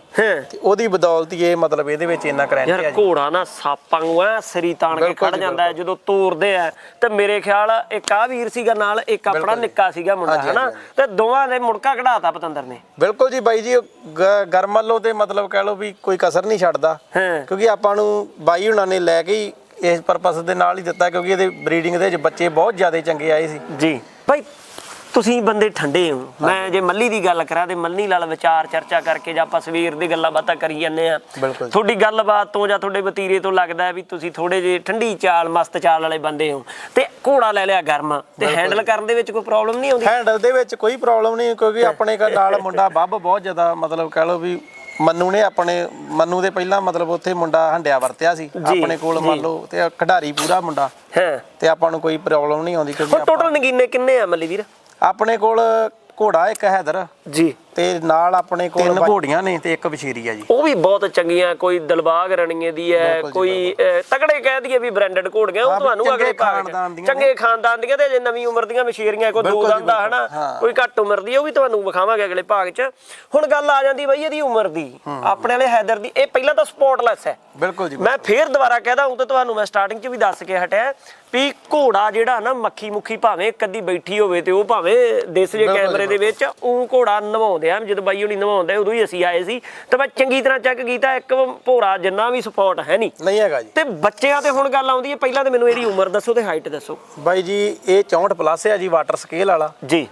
ਤੇ ਉਹਦੀ ਬਦੌਲਤ ਇਹ ਮਤਲਬ ਇਹਦੇ ਵਿੱਚ ਇੰਨਾ ਕਰੰਟ ਯਾਰ ਹੈ ਜੀ। ਘੋੜਾ ਨਾ ਸਾਪਾਂ ਨੂੰ ਐ ਸਰੀ ਤਾਣ ਕੇ ਖੜ ਜਾਂਦਾ ਹੈ ਜਦੋਂ ਤੋਰਦੇ ਆ ਤੇ ਮੇਰੇ ਖਿਆਲ ਇੱਕ ਆ ਵੀਰ ਸੀਗਾ ਨਾਲ ਇੱਕ ਆਪਣਾ। ਨਿੱਕਾ ਸੀਗਾ ਮੁੰਡਾ ਹਨਾ? ਤੇ ਦੋਵਾਂ ਨੇ ਮੁੜਕਾ ਕਢਾਤਾ ਪਤੰਦਰ ਨੇ। ਬਿਲਕੁਲ ਜੀ ਬਾਈ ਜੀ ਉਹ ਗ- ਗਰਮ ਵੱਲੋਂ ਤੇ ਮਤਲਬ ਕਹਿ ਲਓ ਵੀ ਕੋਈ ਕਸਰ ਨਹੀਂ ਛੱਡਦਾ। ਕਿਉਂਕਿ ਆਪਾਂ ਨੂੰ ਬਾਈ ਹੁਣਾਂ ਨੇ ਲੈ ਕੇ ਹੀ ਇਸ ਪਰਪਸ ਦੇ ਨਾਲ ਹੀ ਦਿੱਤਾ ਕਿਉਂਕਿ ਇਹਦੇ ਬਰੀਡਿੰਗ ਦੇ ਵਿੱਚ ਬੱਚੇ ਬਹੁਤ ਜ਼ਿਆਦਾ ਚੰਗੇ ਆਏ ਸੀ। ਜੀ। ਭਾਈ ਤੁਸੀਂ ਬੰਦੇ ਠੰਡੇ ਹੋ। ਮੈਂ ਜੇ ਮੱਲੀ ਦੀ ਗੱਲ ਕਰਾਂ ਤੇ ਮੱਲੀ ਨਾਲ ਵਿਚਾਰ ਚਰਚਾ ਕਰਕੇ ਜਾਂ ਆਪਾਂ ਸਵੇਰ ਦੀ ਗੱਲਾਂ ਬਾਤਾਂ ਕਰੀ ਜਾਂਦੇ ਆ ਬਿਲਕੁਲ। ਤੁਹਾਡੀ ਗੱਲਬਾਤ ਤੋਂ ਜਾਂ ਤੁਹਾਡੇ ਵਤੀਰੇ ਤੋਂ ਲੱਗਦਾ ਹੈ ਵੀ ਤੁਸੀਂ ਥੋੜੇ ਜਿਹੇ ਠੰਡੀ ਚਾਲ ਮਸਤ ਚਾਲ ਵਾਲੇ ਬੰਦੇ ਹੋ। ਤੇ ਘੋੜਾ ਲੈ ਲਿਆ ਗਰਮ। ਤੇ ਹੈਂਡਲ ਕਰਨ ਦੇ ਵਿੱਚ ਕੋਈ ਪ੍ਰੋਬਲਮ ਨਹੀਂ ਆਉਂਦੀ? ਹੈਂਡਲ ਦੇ ਵਿੱਚ ਕੋਈ ਪ੍ਰੋਬਲਮ ਨਹੀਂ ਕਿਉਂਕਿ ਆਪਣੇ ਘਰ ਨਾਲ ਮੁੰਡਾ ਬੱਬ ਬਹੁਤ ਜ਼ਿਆਦਾ ਮਤਲਬ ਕਹਿ ਲਓ ਵੀ ਮੰਨੂ ਨੇ ਆਪਣੇ ਮੰਨੂ ਦੇ ਪਹਿਲਾਂ ਮਤਲਬ ਉੱਥੇ ਮੁੰਡਾ ਹੰਡਿਆ ਵਰਤਿਆ ਸੀ। ਆਪਣੇ ਕੋਲ ਮੰਨ ਲਓ ਤੇ ਖਿਡਾਰੀ ਪੂਰਾ ਮੁੰਡਾ। ਹਾਂ। ਤੇ ਆਪਾਂ ਨੂੰ ਕੋਈ ਪ੍ਰੋਬਲਮ ਨਹੀਂ ਆਉਂਦੀ ਕਿਉਂਕਿ ਟੋਟਲ ਨਗੀਨੇ ਕਿੰਨੇ ਆ ਮੱਲੀ ਵੀਰ? ਆਪਣੇ ਕੋਲ ਘੋੜਾ ਇੱਕ ਹੈਦਰ। ਜੀ। ਤੇ ਨਾਲ ਆਪਣੇ ਕੋਲ ਤਿੰਨ ਘੋੜੀਆਂ ਨੇ ਤੇ ਇੱਕ ਵਛੀਰੀ ਆ ਜੀ। ਉਹ ਵੀ ਬਹੁਤ ਚੰਗੀਆਂ ਕੋਈ ਦਲਬਾਗ ਰਣੀਏ ਦੀ ਹੈ ਜੀ, ਕੋਈ ਤਗੜੇ ਕਹਿ ਦਈਏ ਵੀ ਬ੍ਰਾਂਡਡ ਘੋੜੀਆਂ ਉਹ ਤੁਹਾਨੂੰ ਅਗਲੇ ਭਾਗ ਚੰਗੇ ਖਾਨਦਾਨ ਦੀਆਂ ਤੇ ਅਜੇ ਨਵੀਂ ਉਮਰ ਦੀਆਂ ਮਸ਼ੀਰੀਆਂ ਕੋਈ ਦੋ ਜੀ, ਦੰਦ ਆ ਹਨਾ। ਕੋਈ ਘੱਟ ਉਮਰ ਦੀ ਉਹ ਵੀ ਤੁਹਾਨੂੰ ਵਿਖਾਵਾਂਗੇ ਅਗਲੇ ਭਾਗ 'ਚ। ਹੁਣ ਗੱਲ ਆ ਜਾਂਦੀ ਬਈ ਇਹਦੀ ਉਮਰ ਦੀ ਆਪਣੇ ਵਾਲੇ ਹੈਦਰ ਦੀ ਇਹ ਪਹਿਲਾਂ ਤਾਂ ਸਪੋਰਟਲੈਸ ਹੈ ਬਿਲਕੁਲ ਜੀ ਮੈਂ ਫੇਰ ਦੁਬਾਰਾ ਕਹਿਦਾ ਹੂੰ ਤੇ ਤੁਹਾਨੂੰ ਮੈਂ ਸਟਾਰਟਿੰਗ 'ਚ ਵੀ ਦੱਸ ਕੇ ਹਟਿਆ। ਵੀ ਘੋੜਾ ਜਿਹੜਾ ਨਾ ਮੱਖੀ ਮੁੱਖੀ ਭਾਵੇਂ ਕੱਦੀ ਬੈਠੀ ਹੋਵੇ ਤੇ ਉਹ ਭਾਵੇਂ ਦਿਸ ਜੇ ਕੈਮਰੇ ਦੇ ਵਿੱਚ ਉਹ ਘੋੜਾ ਨਵਾਉਂਦੇ ਆ ਜਦੋਂ ਬਾਈ ਹੁਣੀ ਨਵਾਉਂਦੇ ਉਦੋਂ ਹੀ ਅਸੀਂ ਆਏ ਸੀ। ਤੇ ਮੈਂ ਚੰਗੀ ਤਰ੍ਹਾਂ ਚੈੱਕ ਕੀਤਾ ਇੱਕ ਭੋਰਾ ਜਿੰਨਾ ਵੀ ਸਪੋਰਟ ਹੈ ਨਹੀਂ। ਨਹੀਂ ਹੈਗਾ ਜੀ। ਤੇ ਬੱਚਿਆਂ ਤੇ ਹੁਣ ਗੱਲ ਆਉਂਦੀ ਹੈ ਪਹਿਲਾਂ ਤੇ ਮੈਨੂੰ ਇਹਦੀ ਉਮਰ ਦੱਸੋ ਤੇ ਹਾਈਟ ਦੱਸੋ। ਬਾਈ ਜੀ ਇਹ 64 ਪਲੱਸ ਹੈ ਜੀ ਵਾਟਰ ਸਕੇਲ ਵਾਲਾ। ਜੀ।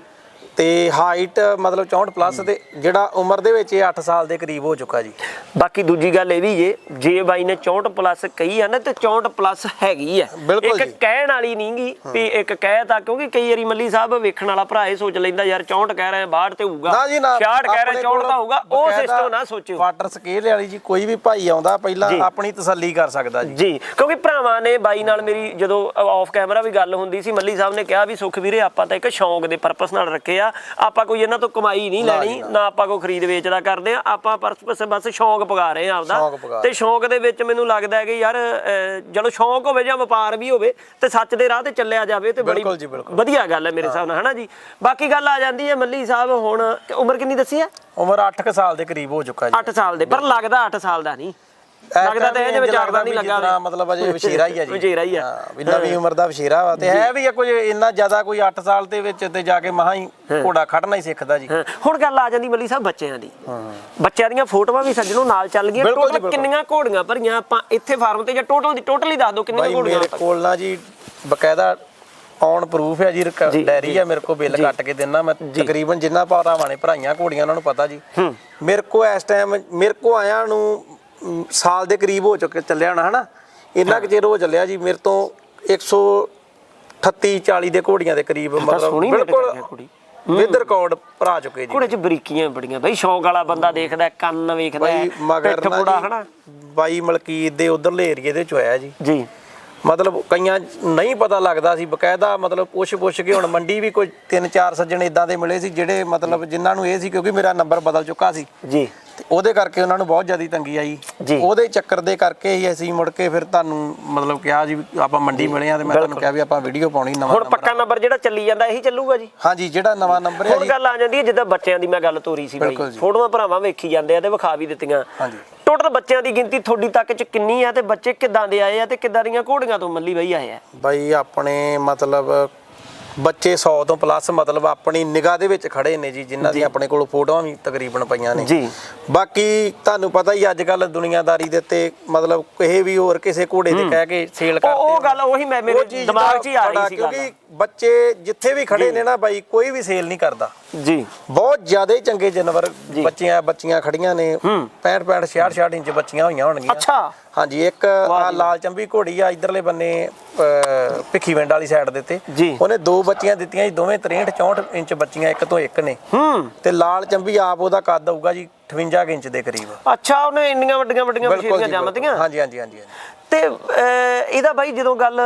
ਤੇ ਹਾਈਟ ਮਤਲਬ 64 ਪਲੱਸ ਤੇ ਜਿਹੜਾ ਉਮਰ ਦੇ ਵਿੱਚ ਇਹ 8 ਸਾਲ ਦੇ ਕਰੀਬ ਹੋ ਚੁੱਕਾ ਜੀ। ਬਾਕੀ ਦੂਜੀ ਗੱਲ ਇਹ ਵੀ ਜੇ ਜੇ ਬਾਈ ਨੇ 64 ਪਲੱਸ ਕਹੀ ਆ ਨਾ ਤੇ 64 ਪਲੱਸ ਹੈਗੀ ਆ। ਇੱਕ। ਕਹਿਣ ਵਾਲੀ ਨਹੀਂਗੀ ਵੀ ਇੱਕ ਕਹਿ ਤਾਂ ਕਿਉਂਕਿ ਕਈ ਵਾਰੀ ਮੱਲੀ ਸਾਹਿਬ ਵੇਖਣ ਵਾਲਾ ਭਰਾ ਇਹ ਸੋਚ ਲੈਂਦਾ ਯਾਰ 64 ਕਹਿ ਰਹੇ 62 ਤੇ ਹੋਊਗਾ। ਨਾ ਜੀ ਨਾ। 66 ਕਹਿ ਰਹੇ 64 ਤਾਂ ਹੋਊਗਾ। ਉਹ ਸਿਸਟਮ ਨਾ ਸੋਚਿਓ। ਵਾਟਰ ਸਕੇਲ ਵਾਲੀ ਜੀ ਕੋਈ ਵੀ ਭਾਈ ਆਉਂਦਾ ਪਹਿਲਾਂ। ਆਪਣੀ ਤਸੱਲੀ ਕਰ ਸਕਦਾ ਜੀ। ਜੀ ਕਿਉਂਕਿ ਭਰਾਵਾਂ ਨੇ ਬਾਈ ਨਾਲ ਮੇਰੀ ਜਦੋਂ ਆਫ ਕੈਮਰਾ ਵੀ ਗੱਲ ਹੁੰਦੀ ਸੀ ਮੱਲੀ ਸਾਹਿਬ ਨੇ ਕਿਹਾ ਵੀ ਸੁਖ ਵੀਰੇ ਆਪਾਂ ਤਾਂ ਇੱਕ ਸ਼ੌਂਕ ਦੇ ਪਰਪਸ ਨਾਲ ਰੱਖੇ ਆ। ਆਪਾਂ ਕੋਈ ਇਹਨਾਂ ਤੋਂ ਕਮਾਈ ਨਹੀਂ ਲੈਣੀ ਨਾ। ਆਪਾਂ ਕੋਈ ਖਰੀਦ ਵੇਚਦਾ ਕਰਦੇ ਆ ਆਪਾਂ ਪਰਪਸ ਬਸ ਸ਼ੌਂਕ ਪਗਾ ਰਹੇ ਆ ਆਪਦਾ। ਤੇ ਸ਼ੌਂਕ ਦੇ ਵਿੱਚ ਮੈਨੂੰ ਲੱਗਦਾ ਹੈ ਕਿ ਯਾਰ ਜਦੋਂ ਸ਼ੌਂਕ ਹੋਵੇ ਜਾਂ ਵਪਾਰ ਵੀ ਹੋਵੇ ਤੇ ਸੱਚ ਦੇ ਰਾਹ ਤੇ ਚੱਲਿਆ ਜਾਵੇ ਤੇ ਬੜੀ। ਵਧੀਆ ਗੱਲ ਹੈ ਮੇਰੇ ਹਿਸਾਬ ਨਾਲ ਹਨਾ ਜੀ? ਬਾਕੀ ਗੱਲ ਆ ਜਾਂਦੀ ਹੈ ਮੱਲੀ ਸਾਹਿਬ ਹੁਣ ਉਮਰ ਕਿੰਨੀ ਦੱਸੀ ਆ ਉਮਰ 8 ਸਾਲ ਦੇ ਕਰੀਬ ਹੋ ਚੁੱਕਾ ਜੀ। 8 ਸਾਲ ਦੇ ਪਰ ਲੱਗਦਾ 8 ਸਾਲ ਦਾ ਨਹੀਂ। ਲੱਗਦਾ ਤਾਂ ਇਹ ਜਿਵੇਂ ਚਾਰਦਾ ਨਹੀਂ ਲੱਗਾ ਜਿੱਦਾਂ ਮਤਲਬ ਅਜੇ ਵਸ਼ੀਰਾ ਹੀ ਆ ਜੀ। ਵਛੇਰਾ ਹੀ ਆ। ਹਾਂ, ਵੀ ਨਵੀਂ ਉਮਰ ਦਾ ਵਸ਼ੀਰਾ ਵਾ। ਤੇ ਹੈ ਵੀ ਕੁਝ ਇੰਨਾ ਜ਼ਿਆਦਾ ਕੋਈ 8 ਸਾਲ ਦੇ ਵਿੱਚ ਤੇ ਜਾ ਕੇ ਮਹਾ ਹੀ ਘੋੜਾ ਖੜਨਾ ਹੀ ਸਿੱਖਦਾ ਜੀ। ਹਾਂ, ਹੁਣ ਗੱਲ ਆ ਜਾਂਦੀ ਮੱਲੀ ਸਾਹਿਬ ਬੱਚਿਆਂ ਦੀ। ਬੱਚਿਆਂ ਦੀਆਂ ਫੋਟੋਆਂ ਵੀ ਸੱਜਣੋਂ ਨਾਲ ਚੱਲ ਗਈਆਂ। ਜੀ, ਟੋਟਲ। ਕਿੰਨੀਆਂ ਘੋੜੀਆਂ ਭਰੀਆਂ ਆਪਾਂ ਇੱਥੇ ਫਾਰਮ ਤੇ ਜਾਂ ਟੋਟਲ ਦੀ ਟੋਟਲ ਹੀ ਦੱਸ ਦਿਓ ਕਿੰਨੀਆਂ ਘੋੜੀਆਂ ਮੇਰੇ ਕੋਲ ਨਾ ਜੀ ਬਕਾਇਦਾ ਔਨ ਪ੍ਰੂਫ ਹੈ ਜੀ ਜੀ, ਡੈਰੀ ਆ ਮੇਰੇ ਕੋਲ ਬਿੱਲ ਕੱਟ ਕੇ ਦਿੰਨਾ ਮੈਂ। ਤਕਰੀਬਨ ਜਿੰਨਾ ਭਰਾਵਾਂ ਨੇ ਭਰਾਈਆਂ ਘੋੜੀਆਂ ਉਹਨਾਂ ਨੂੰ ਪਤਾ ਜੀ। ਮੇਰੇ ਕੋ ਇਸ ਟਾਈਮ ਮੇਰੇ ਕੋ ਆਇਆ ਨੂੰ ਸਾਲ ਦੇ ਕਰੀਬ ਹੋ ਚੁੱਕੇ ਚੱਲਿਆ ਨਾ ਹਨਾ? ਇੰਨਾ ਕੁ ਚਿਰ ਹੋ ਚੱਲਿਆ ਜੀ ਮੇਰੇ ਤੋਂ 138 40 ਦੇ ਘੋੜੀਆਂ ਦੇ ਕਰੀਬ ਮਤਲਬ ਬਿਲਕੁਲ। ਵਿਦ ਰਿਕਾਰਡ ਭਰਾ ਚੁੱਕੇ ਜੀ। ਘੋੜੇ 'ਚ ਬਰੀਕੀਆਂ ਬੜੀਆਂ। ਬਈ ਸ਼ੌਂਕ ਵਾਲਾ ਬੰਦਾ ਦੇਖਦਾ ਕੰਨ ਵੇਖਦਾ ਪਿੱਠ ਪੁੜਾ ਹਨਾ? ਬਾਈ ਮਲਕੀਤ ਦੇ ਉਧਰਲੇ ਏਰੀਏ ਦੇ ਚ ਹੋਇਆ ਜੀ। ਜੀ। ਮਤਲਬ ਕਈਆਂ ਨਹੀਂ ਪਤਾ ਲੱਗਦਾ ਸੀ ਬਕਾਇਦਾ ਮਤਲਬ ਪੁੱਛ ਪੁੱਛ ਕੇ ਹੁਣ ਮੰਡੀ ਵੀ ਕੋਈ ਤਿੰਨ ਚਾਰ ਸੱਜਣ ਇਦਾਂ ਦੇ ਮਿਲੇ ਸੀ ਜਿਹੜੇ ਮਤਲਬ ਜਿਨ੍ਹਾਂ ਨੂੰ ਇਹ ਸੀ ਕਿਉਂਕਿ ਮੇਰਾ ਨੰਬਰ ਬਦਲ ਚੁੱਕਾ ਸੀ। ਜੀ। ਤੇ ਉਹਦੇ ਕਰਕੇ ਉਹਨਾਂ ਨੂੰ ਬਹੁਤ ਜ਼ਿਆਦਾ ਤੰਗੀ ਆਈ। ਜੀ। ਉਹਦੇ ਚੱਕਰ ਦੇ ਕਰਕੇ ਹੀ ਅਸੀਂ ਮੁੜ ਕੇ ਫਿਰ ਤੁਹਾਨੂੰ ਮਤਲਬ ਕਿਹਾ ਜੀ ਵੀ ਆਪਾਂ ਮੰਡੀ ਮਿਲੇ ਆ ਤੇ ਮੈਂ ਤੁਹਾਨੂੰ ਕਿਹਾ ਵੀ ਆਪਾਂ ਵੀਡੀਓ ਪਾਉਣੀ ਨਵਾਂ ਹੁਣ ਪੱਕਾ ਨੰਬਰ ਜਿਹੜਾ ਚੱਲੀ ਜਾਂਦਾ ਇਹੀ ਚੱਲੂਗਾ ਜੀ। ਹਾਂਜੀ ਜਿਹੜਾ ਨਵਾਂ ਨੰਬਰ ਹੈ ਹੁਣ ਜੀ। ਗੱਲ ਆ ਜਾਂਦੀ ਹੈ ਜਿੱਦਾਂ ਬੱਚਿਆਂ ਦੀ ਮੈਂ ਗੱਲ ਤੋਰੀ ਸੀ ਬਾਈ ਬਿਲਕੁਲ ਜੀ। ਫੋਟੋਆਂ ਭਰਾਵਾਂ ਵੇਖੀ ਜਾਂਦੇ ਆ ਤੇ ਵਿਖਾ ਵੀ ਦਿੱਤੀਆਂ। ਹਾਂਜੀ। ਟੋਟਲ ਬੱਚਿਆਂ ਦੀ ਗਿਣਤੀ ਤੁਹਾਡੀ ਤੱਕ ਚ ਕਿੰਨੀ ਆ ਤੇ ਬੱਚੇ ਕਿੱਦਾਂ ਦੇ ਆਏ ਆ ਤੇ ਕਿੱਦਾਂ ਦੀਆਂ ਘੋੜੀਆਂ ਤੋਂ ਮੱਲੀ ਬਈ ਆਏ ਆ? ਬਾਈ ਆਪਣੇ ਮਤਲਬ ਬੱਚੇ 100 ਤੋਂ ਪਲੱਸ ਮਤਲਬ ਆਪਣੀ ਨਿਗਾਹ ਦੇ ਵਿੱਚ ਖੜੇ ਨੇ ਜੀ ਜਿਨ੍ਹਾਂ ਦੀ ਆਪਣੇ ਕੋਲ ਫੋਟੋਆਂ ਵੀ ਤਕਰੀਬਨ ਪਈਆਂ ਨੇ ਜੀ। ਬਾਕੀ ਤੁਹਾਨੂੰ ਪਤਾ ਹੀ ਅੱਜ ਕੱਲ ਦੁਨੀਆਦਾਰੀ ਦੇ ਉੱਤੇ ਮਤਲਬ ਕਿਸੇ ਵੀ ਹੋਰ ਕਿਸੇ ਘੋੜੇ ਤੇ ਕਹਿ ਕੇ ਸੇਲ ਕਰਦੇ ਉਹ। ਗੱਲ ਉਹੀ ਮੈਂ ਮੇਰੇ ਦਿਮਾਗ 'ਚ ਹੀ ਆ ਰਹੀ ਸੀ ਗੱਲ ਕਿਉਂਕਿ ਬੱਚੇ ਜਿੱਥੇ ਵੀ ਖੜੇ ਨੇ ਨਾ ਬਾਈ ਕੋਈ ਵੀ ਸੇਲ ਨਹੀਂ ਕਰਦਾ। ਜੀ। ਬਹੁਤ ਜ਼ਿਆਦਾ ਚੰਗੇ ਜਾਨਵਰ ਬੱਚੀਆਂ ਬੱਚੀਆਂ ਖੜੀਆਂ ਨੇ। 65 65 66 66 ਇੰਚ ਬੱਚੀਆਂ ਹੋਈਆਂ ਹੋਣਗੀਆਂ। ਅੱਛਾ। ਹਾਂਜੀ ਇੱਕ ਆ ਲਾਲ ਚੰਬੀ ਘੋੜੀ ਆ ਇਧਰਲੇ ਬੰਨੇ ਅਹ, ਭਿੱਖੀਵਿੰਡ ਵਾਲੀ ਸਾਈਡ ਦੇ ਜੀ। ਉਹਨੇ ਦੋ ਬੱਚੀਆਂ ਦਿੱਤੀਆਂ ਜੀ ਦੋਵੇਂ 63 64 ਇੰਚ ਬੱਚੀਆਂ ਇੱਕ ਤੋਂ ਇੱਕ ਨੇ। ਹੂੰ। ਤੇ ਲਾਲ ਚੰਬੀ ਆਪ ਉਹਦਾ ਕੱਦ ਆਊਗਾ ਜੀ 58 ਕੁ ਇੰਚ ਦੇ ਕਰੀਬ। ਅੱਛਾ ਉਹਨੇ ਇੰਨੀਆਂ ਵੱਡੀਆਂ ਵੱਡੀਆਂ ਜੀ, ਜੰਮਤੀਆਂ। ਹਾਂਜੀ ਹਾਂਜੀ ਹਾਂਜੀ। ਤੇ ਇਹਦਾ ਬਾਈ ਜਦੋਂ ਗੱਲ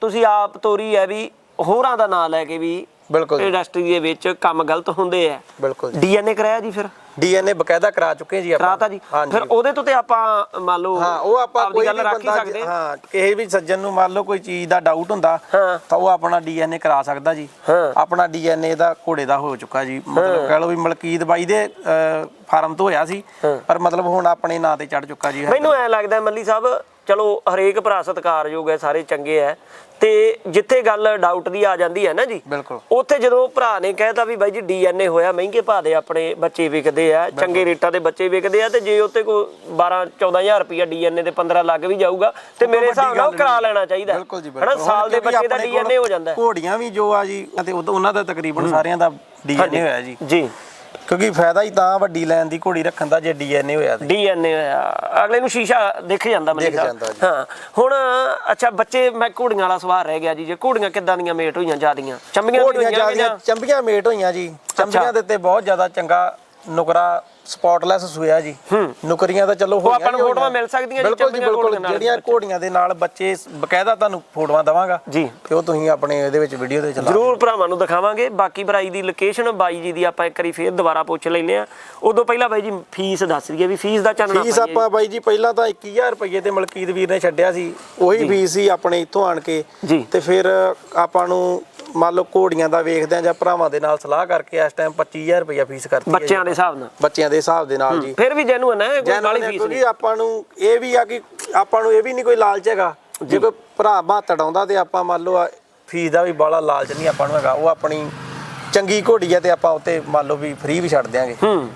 ਤੁਸੀਂ ਆਪ ਤੋਰੀ ਹੈ ਵੀ ਹੋਰਾਂ ਦਾ ਨਾਂ ਲੈ ਕੇ ਵੀ ਬਿਲਕੁਲ ਜੀ, ਇੰਡਸਟਰੀ ਦੇ ਵਿੱਚ ਕੰਮ ਗਲਤ ਹੁੰਦੇ ਆ। ਬਿਲਕੁਲ ਡੀਐਨਏ ਕਰਾਇਆ ਜੀ ਫਿਰ? ਡੀਐਨਏ ਬਕਾਇਦਾ ਕਰਾ ਚੁੱਕੇ ਜੀ ਆਪਾਂ। ਕਰਾਤਾ ਜੀ। ਹਾਂਜੀ। ਫਿਰ ਉਹਦੇ ਤੋਂ ਤੇ ਆਪਾਂ ਮੰਨ ਲਓ ਹਾਂ ਉਹ ਆਪਾਂ ਆਪਦੀ ਕੋਈ ਗੱਲ ਵੀ ਰੱਖ ਹੀ ਬੰਦਾ ਸਕਦੇ। ਹਾਂ ਕਿਸੇ ਵੀ ਸੱਜਣ ਨੂੰ ਮੰਨ ਲਓ ਕੋਈ ਚੀਜ਼ ਦਾ ਡਾਊਟ ਹੁੰਦਾ ਹਾਂ। ਤਾਂ ਉਹ ਆਪਣਾ ਡੀਐਨਏ ਕਰਾ ਸਕਦਾ ਜੀ। ਹਾਂ। ਆਪਣਾ ਡੀਐਨਏ ਦਾ ਘੋੜੇ ਦਾ ਹੋ ਚੁੱਕਾ ਜੀ। ਮਤਲਬ ਕਹਿ ਲਓ ਵੀ ਮਲਕੀਤ ਬਾਈ ਦੇ ਫਾਰਮ ਤੋਂ ਹੋਇਆ ਸੀ। ਪਰ ਮਤਲਬ ਹੁਣ ਆਪਣੇ ਨਾਂ ਤੇ ਚੜ ਚੁੱਕਾ ਜੀ। ਮੈਨੂੰ ਐ ਲੱਗਦਾ ਮੱਲੀ ਸਾਹਿਬ ਚਲੋ ਹਰੇਕ ਭਰਾ ਸਤਿਕਾਰਯੋਗ ਹੈ ਸਾਰੇ ਚੰਗੇ ਐ ਤੇ ਜਿੱਥੇ ਗੱਲ ਡਾਊਟ ਦੀ ਆ ਜਾਂਦੀ ਹੈ ਨਾ ਜੀ ਬਿਲਕੁਲ। ਉੱਥੇ ਜਦੋਂ ਭਰਾ ਨੇ ਕਹਿਤਾ ਵੀ ਬਾਈ ਜੀ ਡੀਐਨਏ ਹੋਇਆ ਮਹਿੰਗੇ ਭਾਅ ਦੇ ਆਪਣੇ ਬੱਚੇ ਵਿਕਦੇ ਆ ਚੰਗੇ ਰੇਟਾਂ ਦੇ ਬੱਚੇ ਵਿਕਦੇ ਆ ਤੇ ਜੇ ਉੱਤੇ ਕੋਈ 12 14000 ਰੁਪਇਆ ਡੀਐਨਏ ਤੇ 15 ਲੱਖ ਵੀ ਜਾਊਗਾ ਤੇ ਮੇਰੇ ਹਿਸਾਬ ਨਾਲ ਉਹ ਕਰਾ ਲੈਣਾ ਚਾਹੀਦਾ। ਹਨਾ ਸਾਲ ਦੇ ਬੱਚੇ ਦਾ ਡੀਐਨਏ ਹੋ ਜਾਂਦਾ। ਘੋੜੀਆਂ ਵੀ ਜੋ ਆ ਜੀ ਤੇ ਉਹਨਾਂ ਦਾ ਤਕਰੀਬਨ ਸਾਰਿਆਂ ਦਾ ਡੀਐਨਏ ਹੋਇਆ ਜੀ। ਜੀ। ਕਿਉਂਕਿ ਫਾਇਦਾ ਹੀ ਤਾਂ ਵੱਡੀ ਲੈਣ ਦੀ ਘੋੜੀ ਰੱਖਣ ਦਾ ਜੇ ਡੀਐਨਏ ਹੋਇਆ ਤੇ। ਡੀਐਨਏ ਅਗਲੇ ਨੂੰ ਸ਼ੀਸ਼ਾ ਦਿਖ ਜਾਂਦਾ ਦਿਖ ਜੀ। ਹਾਂ। ਹੁਣ ਅੱਛਾ ਬੱਚੇ ਮੈਂ ਘੋੜੀਆਂ ਵਾਲਾ ਸਵਾਲ ਰਹਿ ਗਿਆ ਜੀ। ਜੇ ਘੋੜੀਆਂ ਕਿੱਦਾਂ ਦੀਆਂ ਮੇਟ ਹੋਈਆਂ ਜਿਆਦੀਆਂ? ਚੰਬੀਆਂ ਘੋੜੀਆਂ ਹੋਈਆਂ ਕਿ ਜਿਆਦੀਆਂ ਜਾਂ- ਚੰਬੀਆਂ ਮੇਟ ਹੋਈਆਂ ਜੀ। ਚੰਬੀਆਂ ਦੇ ਉੱਤੇ ਬਹੁਤ ਜ਼ਿਆਦਾ ਚੰਗਾ ਨੁਕਰਾ ਸਪੌਟਲੈਸ ਸੂਇਆ ਜੀ। ਨੁਕਰੀਆਂ ਤਾਂ ਚਲੋ ਹੋਈਆਂ ਆਪਾਂ ਨੂੰ। ਫੋਟੋਆਂ ਮਿਲ ਸਕਦੀਆਂ ਜੀ ਘੋੜੀਆਂ ਨਾਲ। ਜਿਹੜੀਆਂ ਘੋੜੀਆਂ ਦੇ ਨਾਲ ਬੱਚੇ ਬਕਾਇਦਾ ਤੁਹਾਨੂੰ ਫੋਟੋਆਂ ਦਵਾਂਗਾ। ਜੀ। ਤੇ ਉਹ ਤੁਸੀਂ ਆਪਣੇ ਇਹਦੇ ਵਿੱਚ ਵੀਡੀਓ ਦੇ ਚਲਾ ਜ਼ਰੂਰ ਭਰਾਵਾਂ ਨੂੰ ਦਿਖਾਵਾਂਗੇ। ਬਾਕੀ ਭਰਾਈ ਦੀ ਲੋਕੇਸ਼ਨ ਬਾਈ ਜੀ ਦੀ ਆਪਾਂ ਇੱਕ ਵਾਰੀ ਫੇਰ ਦੁਬਾਰਾ ਪੁੱਛ ਲੈਨੇ ਆ ਉਦੋਂ ਪਹਿਲਾਂ ਬਾਈ ਜੀ ਫੀਸ ਦੱਸ ਦਈਏ ਵੀ ਫੀਸ ਦਾ ਚਾਨਣਾ ਫੀਸ ਆਪਾਂ ਬਾਈ ਜੀ ਪਹਿਲਾਂ ਤਾਂ 21000 ਰੁਪਏ ਤੇ ਮਲਕੀਤ ਵੀਰ ਨੇ ਛੱਡਿਆ ਸੀ। ਉਹੀ ਫੀਸ ਸੀ ਆਪਣੇ ਇੱਥੋਂ ਆਣ ਕੇ। ਤੇ ਫਿਰ ਆਪਾਂ ਨੂੰ ਮੰਨ ਲਓ ਘੋੜੀਆਂ ਦਾ ਵੇਖਦੇ ਆ ਜਾਂ ਭਰਾਵਾਂ ਦੇ ਨਾਲ ਸਲਾਹ ਕਰਕੇ ਇਸ ਟਾਈਮ 25000 ਰੁਪਏ ਫੀਸ ਕਰਤੀ ਹੈ। ਬੱਚਿਆਂ ਦੇ ਹਿਸਾਬ ਨਾਲ। ਬੱਚਿਆਂ ਦੇ ਹਿਸਾਬ ਦੇ ਨਾਲ ਜੀ। ਫਿਰ ਵੀ ਜੈਨੂਨ ਹੈ ਕੋਈ ਕਾਲੀ ਫੀਸ ਨਹੀਂ ਕਿਉਂਕਿ ਆਪਾਂ ਨੂੰ ਇਹ ਵੀ ਆ ਕਿ ਆਪਾਂ ਨੂੰ ਇਹ ਵੀ ਨਹੀਂ ਕੋਈ ਲਾਲਚ ਹੈਗਾ। ਜੇ ਕੋਈ ਭਰਾ ਬਾਤੜ ਆਉਂਦਾ ਤੇ ਆਪਾਂ ਮੰਨ ਲਓ ਫੀਸ ਦਾ ਵੀ ਬਾਲਾ ਲਾਲਚ ਨਹੀਂ ਆਪਾਂ ਨੂੰ ਹੈਗਾ ਉਹ ਆਪਣੀ ਚੰਗੀ ਘੋੜੀ ਆ ਤੇ ਆਪਾਂ ਉੱਤੇ ਮੰਨ ਲਓ ਵੀ ਫ੍ਰੀ ਵੀ ਛੱਡ ਦਿਆਂਗੇ।